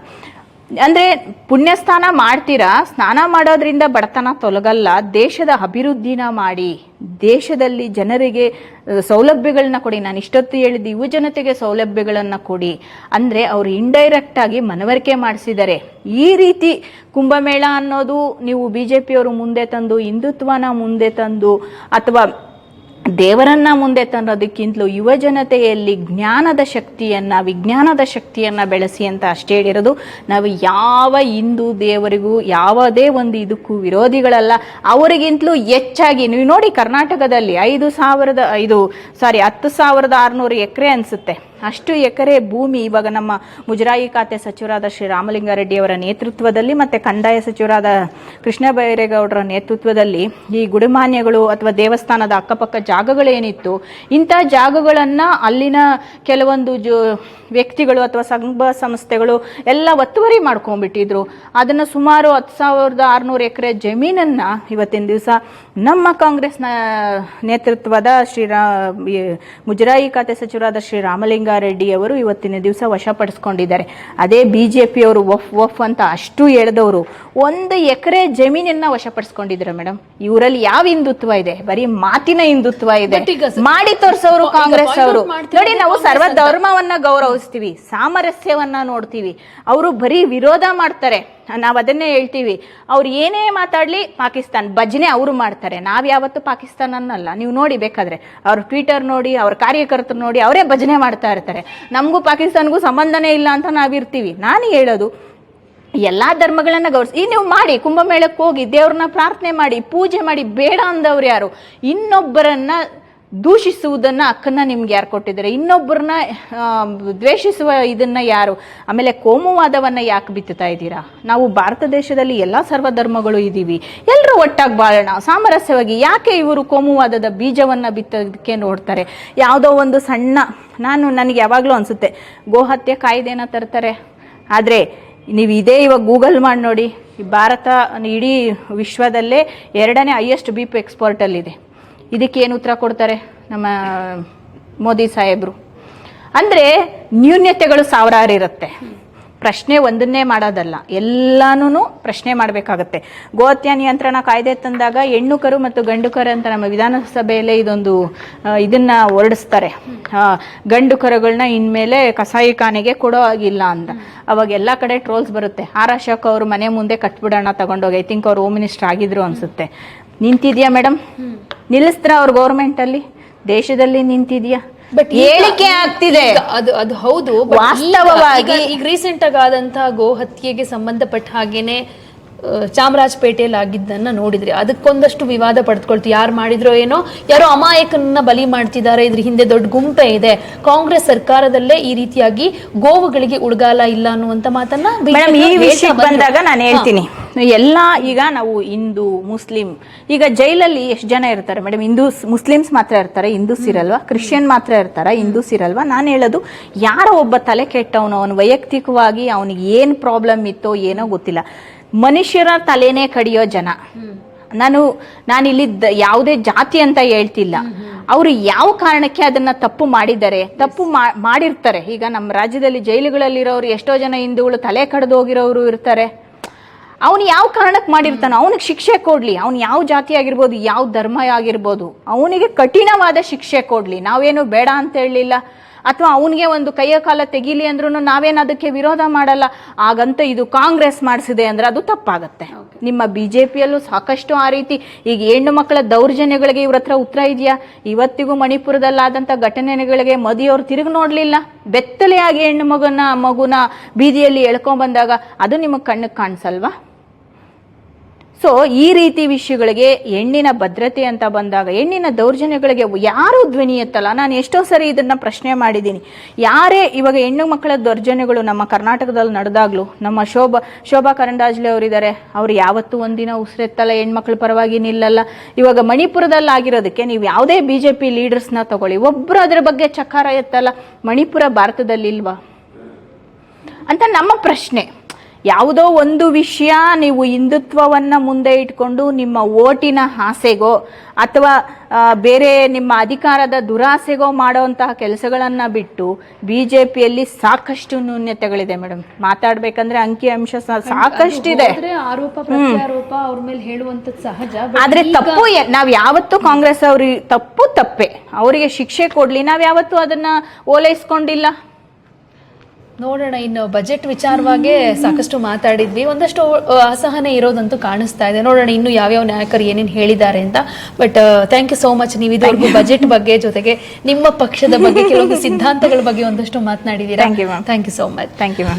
ಅಂದರೆ ಪುಣ್ಯಸ್ನಾನ ಮಾಡ್ತೀರಾ? ಸ್ನಾನ ಮಾಡೋದ್ರಿಂದ ಬಡತನ ತೊಲಗಲ್ಲ. ದೇಶದ ಅಭಿವೃದ್ಧಿನ ಮಾಡಿ. ದೇಶದಲ್ಲಿ ಜನರಿಗೆ ಸೌಲಭ್ಯಗಳನ್ನ ಕೊಡಿ. ನಾನು ಇಷ್ಟೊತ್ತು ಹೇಳಿದ್ದು ಯುವ ಜನತೆಗೆ ಸೌಲಭ್ಯಗಳನ್ನು ಕೊಡಿ. ಅಂದರೆ ಅವರು ಇಂಡೈರೆಕ್ಟ್ ಆಗಿ ಮನವರಿಕೆ ಮಾಡಿಸಿದ್ದಾರೆ. ಈ ರೀತಿ ಕುಂಭಮೇಳ ಅನ್ನೋದು ನೀವು ಬಿ ಜೆ ಮುಂದೆ ತಂದು, ಹಿಂದುತ್ವನ ಮುಂದೆ ತಂದು, ಅಥವಾ ದೇವರನ್ನ ಮುಂದೆ ತನ್ನೋದಕ್ಕಿಂತಲೂ ಯುವ ಜನತೆಯಲ್ಲಿ ಜ್ಞಾನದ ಶಕ್ತಿಯನ್ನ, ವಿಜ್ಞಾನದ ಶಕ್ತಿಯನ್ನ ಬೆಳೆಸಿ ಅಂತ ಅಷ್ಟೇ ಹೇಳಿರೋದು. ನಾವು ಯಾವ ಹಿಂದೂ ದೇವರಿಗೂ, ಯಾವುದೇ ಒಂದು ಇದಕ್ಕೂ ವಿರೋಧಿಗಳಲ್ಲ. ಅವರಿಗಿಂತಲೂ ಹೆಚ್ಚಾಗಿ, ನೀವು ನೋಡಿ ಕರ್ನಾಟಕದಲ್ಲಿ ಐದು ಸಾವಿರದ, ಐದು ಸಾರಿ ಹತ್ತು ಸಾವಿರದ ಆರುನೂರು ಎಕರೆ ಅನಿಸುತ್ತೆ. ಅಷ್ಟು ಎಕರೆ ಭೂಮಿ ಇವಾಗ ನಮ್ಮ ಮುಜರಾಯಿ ಖಾತೆ ಸಚಿವರಾದ ಶ್ರೀ ರಾಮಲಿಂಗಾರೆಡ್ಡಿಯವರ ನೇತೃತ್ವದಲ್ಲಿ ಮತ್ತು ಕಂದಾಯ ಸಚಿವರಾದ ಕೃಷ್ಣ ಬೈರೇಗೌಡರ ನೇತೃತ್ವದಲ್ಲಿ ಈ ಗುಡಿಮಾನ್ಯಗಳು ಅಥವಾ ದೇವಸ್ಥಾನದ ಅಕ್ಕಪಕ್ಕ ಜಾಗಗಳೇನಿತ್ತು, ಇಂಥ ಜಾಗಗಳನ್ನು ಅಲ್ಲಿನ ಕೆಲವೊಂದು ಜೋ ವ್ಯಕ್ತಿಗಳು ಅಥವಾ ಸಂಘ ಸಂಸ್ಥೆಗಳು ಎಲ್ಲ ಒತ್ತುವರಿ ಮಾಡ್ಕೊಂಡ್ಬಿಟ್ಟಿದ್ರು. ಅದನ್ನು ಸುಮಾರು ಹತ್ತು ಸಾವಿರದ ಆರುನೂರು ಎಕರೆ ಜಮೀನನ್ನು ಇವತ್ತಿನ ದಿವಸ ನಮ್ಮ ಕಾಂಗ್ರೆಸ್ನ ನೇತೃತ್ವದ ಶ್ರೀರಾ ಮುಜರಾಯಿ ಖಾತೆ ಸಚಿವರಾದ ಶ್ರೀ ರಾಮಲಿಂಗಾರೆಡ್ಡಿ ಅವರು ಇವತ್ತಿನ ದಿವಸ ವಶಪಡಿಸ್ಕೊಂಡಿದ್ದಾರೆ. ಅದೇ ಬಿ ಜೆ ಪಿಯವರು ವಫ್ ವಫ್ ಅಂತ ಅಷ್ಟು ಎಳೆದವರು ಒಂದು ಎಕರೆ ಜಮೀನನ್ನ ವಶಪಡಿಸ್ಕೊಂಡಿದ್ರು ಮೇಡಮ್ ಇವರಲ್ಲಿ ಯಾವ ಹಿಂದುತ್ವ ಇದೆ? ಬರೀ ಮಾತಿನ ಹಿಂದುತ್ವ ಇದೆ. ಮಾಡಿ ತೋರಿಸೋರು ಕಾಂಗ್ರೆಸ್ ಅವರು ನೋಡಿ ನಾವು ಸರ್ವ. ಧರ್ಮವನ್ನ ಗೌರವಿಸ್ತೀವಿ ಸಾಮರಸ್ಯವನ್ನ ನೋಡ್ತೀವಿ. ಅವರು ಬರೀ ವಿರೋಧ ಮಾಡ್ತಾರೆ. ನಾವು ಅದನ್ನೇ ಹೇಳ್ತೀವಿ. ಅವ್ರು ಏನೇ ಮಾತಾಡಲಿ ಪಾಕಿಸ್ತಾನ್, ಭಜನೆ ಅವರು ಮಾಡ್ತಾರೆ. ನಾವು ಯಾವತ್ತು ಪಾಕಿಸ್ತಾನ ಅನ್ನಲ್ಲ ನೀವು ನೋಡಿ ಬೇಕಾದ್ರೆ. ಅವ್ರ ಟ್ವಿಟರ್ ನೋಡಿ, ಅವ್ರ ಕಾರ್ಯಕರ್ತರು ನೋಡಿ, ಅವರೇ ಭಜನೆ ಮಾಡ್ತಾ ಇರ್ತಾರೆ. ನಮಗೂ ಪಾಕಿಸ್ತಾನ್ಗೂ ಸಂಬಂಧನೇ ಇಲ್ಲ ಅಂತ ನಾವಿರ್ತೀವಿ ನಾನು ಹೇಳೋದು, ಎಲ್ಲ ಧರ್ಮಗಳನ್ನ ಗೌರವಿಸಿ ಈ ನೀವು ಮಾಡಿ, ಕುಂಭಮೇಳಕ್ಕೆ ಹೋಗಿ ದೇವ್ರನ್ನ ಪ್ರಾರ್ಥನೆ ಮಾಡಿ, ಪೂಜೆ ಮಾಡಿ ಬೇಡ ಅಂದವ್ರು ಯಾರು? ಇನ್ನೊಬ್ಬರನ್ನ ದೂಷಿಸುವುದನ್ನ ಅಕ್ಕನ್ನ ನಿಮ್ಗೆ ಯಾರು ಕೊಟ್ಟಿದ್ದಾರೆ? ಇನ್ನೊಬ್ಬರನ್ನ ದ್ವೇಷಿಸುವ ಇದನ್ನು ಯಾರು? ಆಮೇಲೆ ಕೋಮುವಾದವನ್ನು ಯಾಕೆ ಬಿತ್ತುತ್ತಾ ಇದ್ದೀರಾ? ನಾವು ಭಾರತ ದೇಶದಲ್ಲಿ ಎಲ್ಲ ಸರ್ವಧರ್ಮಗಳು ಇದ್ದೀವಿ ಎಲ್ಲರೂ ಒಟ್ಟಾಗಿ ಬಾಳೋಣ, ಸಾಮರಸ್ಯವಾಗಿ. ಯಾಕೆ ಇವರು ಕೋಮುವಾದದ ಬೀಜವನ್ನು ಬಿತ್ತೋದಕ್ಕೆ ನೋಡ್ತಾರೆ? ಯಾವುದೋ ಒಂದು ಸಣ್ಣ, ನಾನು ನನಗೆ ಯಾವಾಗಲೂ ಅನಿಸುತ್ತೆ ಗೋಹತ್ಯೆ ಕಾಯ್ದೆನ ತರ್ತಾರೆ. ಆದರೆ ನೀವು ಇದೇ ಇವಾಗ ಗೂಗಲ್ ಮಾಡಿ ನೋಡಿ ಭಾರತ ಇಡೀ ವಿಶ್ವದಲ್ಲೇ ಎರಡನೇ ಹೈಯೆಸ್ಟ್ ಬೀಪ್ ಎಕ್ಸ್ಪೋರ್ಟಲ್ಲಿದೆ. ಇದಕ್ಕೇನು ಉತ್ತರ ಕೊಡ್ತಾರೆ ನಮ್ಮ ಮೋದಿ ಸಾಹೇಬರು? ಅಂದರೆ ನ್ಯೂನ್ಯತೆಗಳು ಸಾವಿರಾರು ಇರುತ್ತೆ. ಪ್ರಶ್ನೆ ಒಂದನ್ನೇ ಮಾಡೋದಲ್ಲ ಎಲ್ಲಾನು ಪ್ರಶ್ನೆ ಮಾಡಬೇಕಾಗತ್ತೆ. ಗೋತ್ಯ ನಿಯಂತ್ರಣ ಕಾಯ್ದೆ ತಂದಾಗ ಹೆಣ್ಣು ಕರು ಮತ್ತು ಗಂಡು ಕರು ಅಂತ ನಮ್ಮ ವಿಧಾನಸಭೆಯಲ್ಲೇ ಇದೊಂದು ಇದನ್ನ ಹೊರಡಿಸ್ತಾರೆ. ಗಂಡು ಕರುಗಳನ್ನ ಇನ್ಮೇಲೆ ಕಸಾಯಿಖಾನೆಗೆ ಕೊಡೋ ಆಗಿಲ್ಲ ಅಂತ. ಅವಾಗ ಎಲ್ಲ ಕಡೆ ಟ್ರೋಲ್ಸ್ ಬರುತ್ತೆ. ಆರ್ ಅಶೋಕ್ ಅವರು ಮನೆ ಮುಂದೆ ಕಟ್ಬಿಡೋಣ ತಗೊಂಡೋಗಿ, ಐ ಥಿಂಕ್ ಅವ್ರು ಹೋಮ್ ಮಿನಿಸ್ಟರ್ ಆಗಿದ್ರು ಅನ್ಸುತ್ತೆ. ನಿಂತಿದೆಯಾ ಮೇಡಮ್ ನಿಲ್ಲಿಸ್ತಾರ ಅವ್ರ ಗೌರ್ಮೆಂಟ್ ಅಲ್ಲಿ? ದೇಶದಲ್ಲಿ ನಿಂತಿದ್ಯಾ? ಬಟ್ ಹೇಳಿಕೆ ಆಗ್ತಿದೆ. ಅದು ಅದು ಹೌದು ಈಗ- ವಾಸ್ತವವಾಗಿ- ಈಗ- ರೀಸೆಂಟ್ ಗೋ ಹತ್ಯೆಗೆ ಸಂಬಂಧಪಟ್ಟ ಹಾಗೇನೆ ಚಾಮರಾಜಪೇಟೆಯಲ್ಲಿ ಆಗಿದ್ದನ್ನ ನೋಡಿದ್ರಿ. ಅದಕ್ಕೊಂದಷ್ಟು ವಿವಾದ ಪಡೆದುಕೊಳ್ತು ಯಾರು ಮಾಡಿದ್ರೋ ಏನೋ ಯಾರೋ ಅಮಾಯಕನನ್ನ ಬಲಿ ಮಾಡ್ತಿದ್ದಾರೆ ಇದ್ರ ಹಿಂದೆ ದೊಡ್ಡ ಗುಂಪೆ ಇದೆ. ಕಾಂಗ್ರೆಸ್ ಸರ್ಕಾರದಲ್ಲೇ ಈ ರೀತಿಯಾಗಿ ಗೋವುಗಳಿಗೆ ಉಳ್ಗಾಲ ಇಲ್ಲ ಅನ್ನುವಂತ ಮಾತನ್ನ ಈ ವಿಷಯಕ್ಕೆ ಬಂದಾಗ ನಾನು ಹೇಳ್ತೀನಿ. ಎಲ್ಲ ಈಗ ನಾವು ಹಿಂದೂ ಮುಸ್ಲಿಂ ಈಗ ಜೈಲಲ್ಲಿ ಎಷ್ಟು ಜನ ಇರ್ತಾರೆ? ಮೇಡಮ್ ಹಿಂದೂಸ್ ಮುಸ್ಲಿಮ್ಸ್ ಮಾತ್ರ ಇರ್ತಾರೆ. ಹಿಂದೂಸ್ ಇರಲ್ವಾ? ಕ್ರಿಶ್ಚಿಯನ್ ಮಾತ್ರ ಇರ್ತಾರೆ. ಹಿಂದೂಸ್ ಇರಲ್ವಾ? ನಾನು ಹೇಳೋದು ಯಾರೋ ಒಬ್ಬ ತಲೆ ಕೆಟ್ಟವನು ಅವನು ವೈಯಕ್ತಿಕವಾಗಿ ಅವನಿಗೆ ಏನು ಪ್ರಾಬ್ಲಮ್ ಇತ್ತೋ ಏನೋ ಗೊತ್ತಿಲ್ಲ. ಮನುಷ್ಯರ ತಲೆನೇ ಕಡಿಯೋ ಜನ. ನಾನು ನಾನಿಲ್ಲಿ ದ- ಯಾವುದೇ ಜಾತಿ ಅಂತ ಹೇಳ್ತಿಲ್ಲ. ಅವರು ಯಾವ ಕಾರಣಕ್ಕೆ ಅದನ್ನ ತಪ್ಪು ಮಾಡಿದ್ದಾರೆ ತಪ್ಪು ಮಾಡಿರ್ತಾರೆ. ಈಗ ನಮ್ಮ ರಾಜ್ಯದಲ್ಲಿ ಜೈಲುಗಳಲ್ಲಿರೋರು ಎಷ್ಟೋ ಜನ ಹಿಂದೂಗಳು ತಲೆ ಕಡ್ದು ಹೋಗಿರೋರು ಇರ್ತಾರೆ. ಅವನು ಯಾವ ಕಾರಣಕ್ಕೆ ಮಾಡಿರ್ತಾನೋ ಅವನಿಗೆ ಶಿಕ್ಷೆ ಕೊಡ್ಲಿ. ಅವ್ನು ಯಾವ ಜಾತಿ ಆಗಿರ್ಬೋದು ಯಾವ ಧರ್ಮ ಆಗಿರ್ಬೋದು ಅವನಿಗೆ ಕಠಿಣವಾದ ಶಿಕ್ಷೆ ಕೊಡ್ಲಿ. ನಾವೇನು ಬೇಡ ಅಂತ ಹೇಳಲಿಲ್ಲ. ಅಥವಾ ಅವನಿಗೆ ಒಂದು ಕೈಯ ಕಾಲ ತೆಗೀಲಿ ಅಂದ್ರೂ ನಾವೇನು ಅದಕ್ಕೆ ವಿರೋಧ ಮಾಡಲ್ಲ. ಹಾಗಂತ ಇದು ಕಾಂಗ್ರೆಸ್ ಮಾಡಿಸಿದೆ ಅಂದರೆ ಅದು ತಪ್ಪಾಗತ್ತೆ. ನಿಮ್ಮ ಬಿ ಜೆ ಪಿಯಲ್ಲೂ ಸಾಕಷ್ಟು ಆ ರೀತಿ ಈಗ ಹೆಣ್ಣು ಮಕ್ಕಳ ದೌರ್ಜನ್ಯಗಳಿಗೆ ಇವ್ರ ಹತ್ರ ಉತ್ತರ ಇದೆಯಾ? ಇವತ್ತಿಗೂ ಮಣಿಪುರದಲ್ಲಾದಂಥ ಘಟನೆಗಳಿಗೆ ಮೋದಿಯವರು ತಿರುಗಿ ನೋಡಲಿಲ್ಲ. ಬೆತ್ತಲೆಯಾಗಿ ಹೆಣ್ಣು ಮಗನ ಮಗುನ ಬೀದಿಯಲ್ಲಿ ಎಳ್ಕೊಂಡ್ ಬಂದಾಗ ಅದು ನಿಮಗೆ ಕಣ್ಣಿಗೆ ಕಾಣಿಸಲ್ವಾ? ಸೊ ಈ ರೀತಿ ವಿಷಯಗಳಿಗೆ ಹೆಣ್ಣಿನ ಭದ್ರತೆ ಅಂತ ಬಂದಾಗ, ಹೆಣ್ಣಿನ ದೌರ್ಜನ್ಯಗಳಿಗೆ ಯಾರು ಧ್ವನಿ ಎತ್ತಲ್ಲ? ನಾನು ಎಷ್ಟೋ ಸರಿ ಇದನ್ನ ಪ್ರಶ್ನೆ ಮಾಡಿದ್ದೀನಿ. ಯಾರೇ ಇವಾಗ ಹೆಣ್ಣು ಮಕ್ಕಳ ದೌರ್ಜನ್ಯಗಳು ನಮ್ಮ ಕರ್ನಾಟಕದಲ್ಲಿ ನಡೆದಾಗ್ಲೂ, ನಮ್ಮ ಶೋಭಾ ಶೋಭಾ ಕರಂದಾಜ್ಲೆ ಅವರಿದ್ದಾರೆ. ಅವ್ರು ಯಾವತ್ತೂ ಒಂದಿನ ಉಸಿರೆತ್ತಲ್ಲ, ಹೆಣ್ಮಕ್ಳ ಪರವಾಗಿ ನಿಲ್ಲಲ್ಲ. ಇವಾಗ ಮಣಿಪುರದಲ್ಲಿ ಆಗಿರೋದಕ್ಕೆ ನೀವು ಯಾವುದೇ ಬಿ ಜೆ ಪಿ ಲೀಡರ್ಸ್ನ ತಗೊಳ್ಳಿ. ಒಬ್ಬರು ಅದರ ಬಗ್ಗೆ ಚಕಾರ ಎತ್ತಲ್ಲ. ಮಣಿಪುರ ಭಾರತದಲ್ಲಿ ಇಲ್ವಾ? ಅಂತ ನಮ್ಮ ಪ್ರಶ್ನೆ. ಯಾವುದೋ ಒಂದು ವಿಷಯ ನೀವು ಹಿಂದುತ್ವವನ್ನ ಮುಂದೆ ಇಟ್ಕೊಂಡು ನಿಮ್ಮ ಓಟಿನ ಆಸೆಗೋ ಅಥವಾ ಬೇರೆ ನಿಮ್ಮ ಅಧಿಕಾರದ ದುರಾಸೆಗೋ ಮಾಡುವಂತಹ ಕೆಲಸಗಳನ್ನ ಬಿಟ್ಟು ಬಿ ಜೆ ಪಿಯಲ್ಲಿ ಸಾಕಷ್ಟು ನ್ಯೂನ್ಯತೆಗಳಿದೆ ಮೇಡಮ್. ಮಾತಾಡ್ಬೇಕಂದ್ರೆ ಅಂಕಿ ಅಂಶ ಸಾಕಷ್ಟಿದೆ. ಆದ್ರೆ ತಪ್ಪು ನಾವು ನಾವ್ ಯಾವತ್ತೂ ಕಾಂಗ್ರೆಸ್ ಅವ್ರಿಗೆ ತಪ್ಪು ತಪ್ಪೆ. ಅವರಿಗೆ ಶಿಕ್ಷೆ ಕೊಡ್ಲಿ. ನಾವ್ ಯಾವತ್ತೂ ಅದನ್ನ ಓಲೈಸ್ಕೊಂಡಿಲ್ಲ. ನೋಡೋಣ ಇನ್ನು ಬಜೆಟ್ ವಿಚಾರವಾಗೇ ಸಾಕಷ್ಟು ಮಾತಾಡಿದ್ವಿ. ಒಂದಷ್ಟು ಅಸಹನೆ ಇರೋದಂತೂ ಕಾಣಿಸ್ತಾ ಇದೆ. ನೋಡೋಣ ಇನ್ನು ಯಾವ್ಯಾವ ನಾಯಕರು ಏನೇನು ಹೇಳಿದ್ದಾರೆ ಅಂತ. But thank you so much ನೀವು ಇದುವರೆಗೂ ಬಜೆಟ್ ಬಗ್ಗೆ ಜೊತೆಗೆ ನಿಮ್ಮ ಪಕ್ಷದ ಬಗ್ಗೆ ಕೆಲವೊಂದು ಸಿದ್ಧಾಂತಗಳ ಬಗ್ಗೆ ಒಂದಷ್ಟು ಮಾತನಾಡಿದ್ದೀರಾ. Thank you so much thank you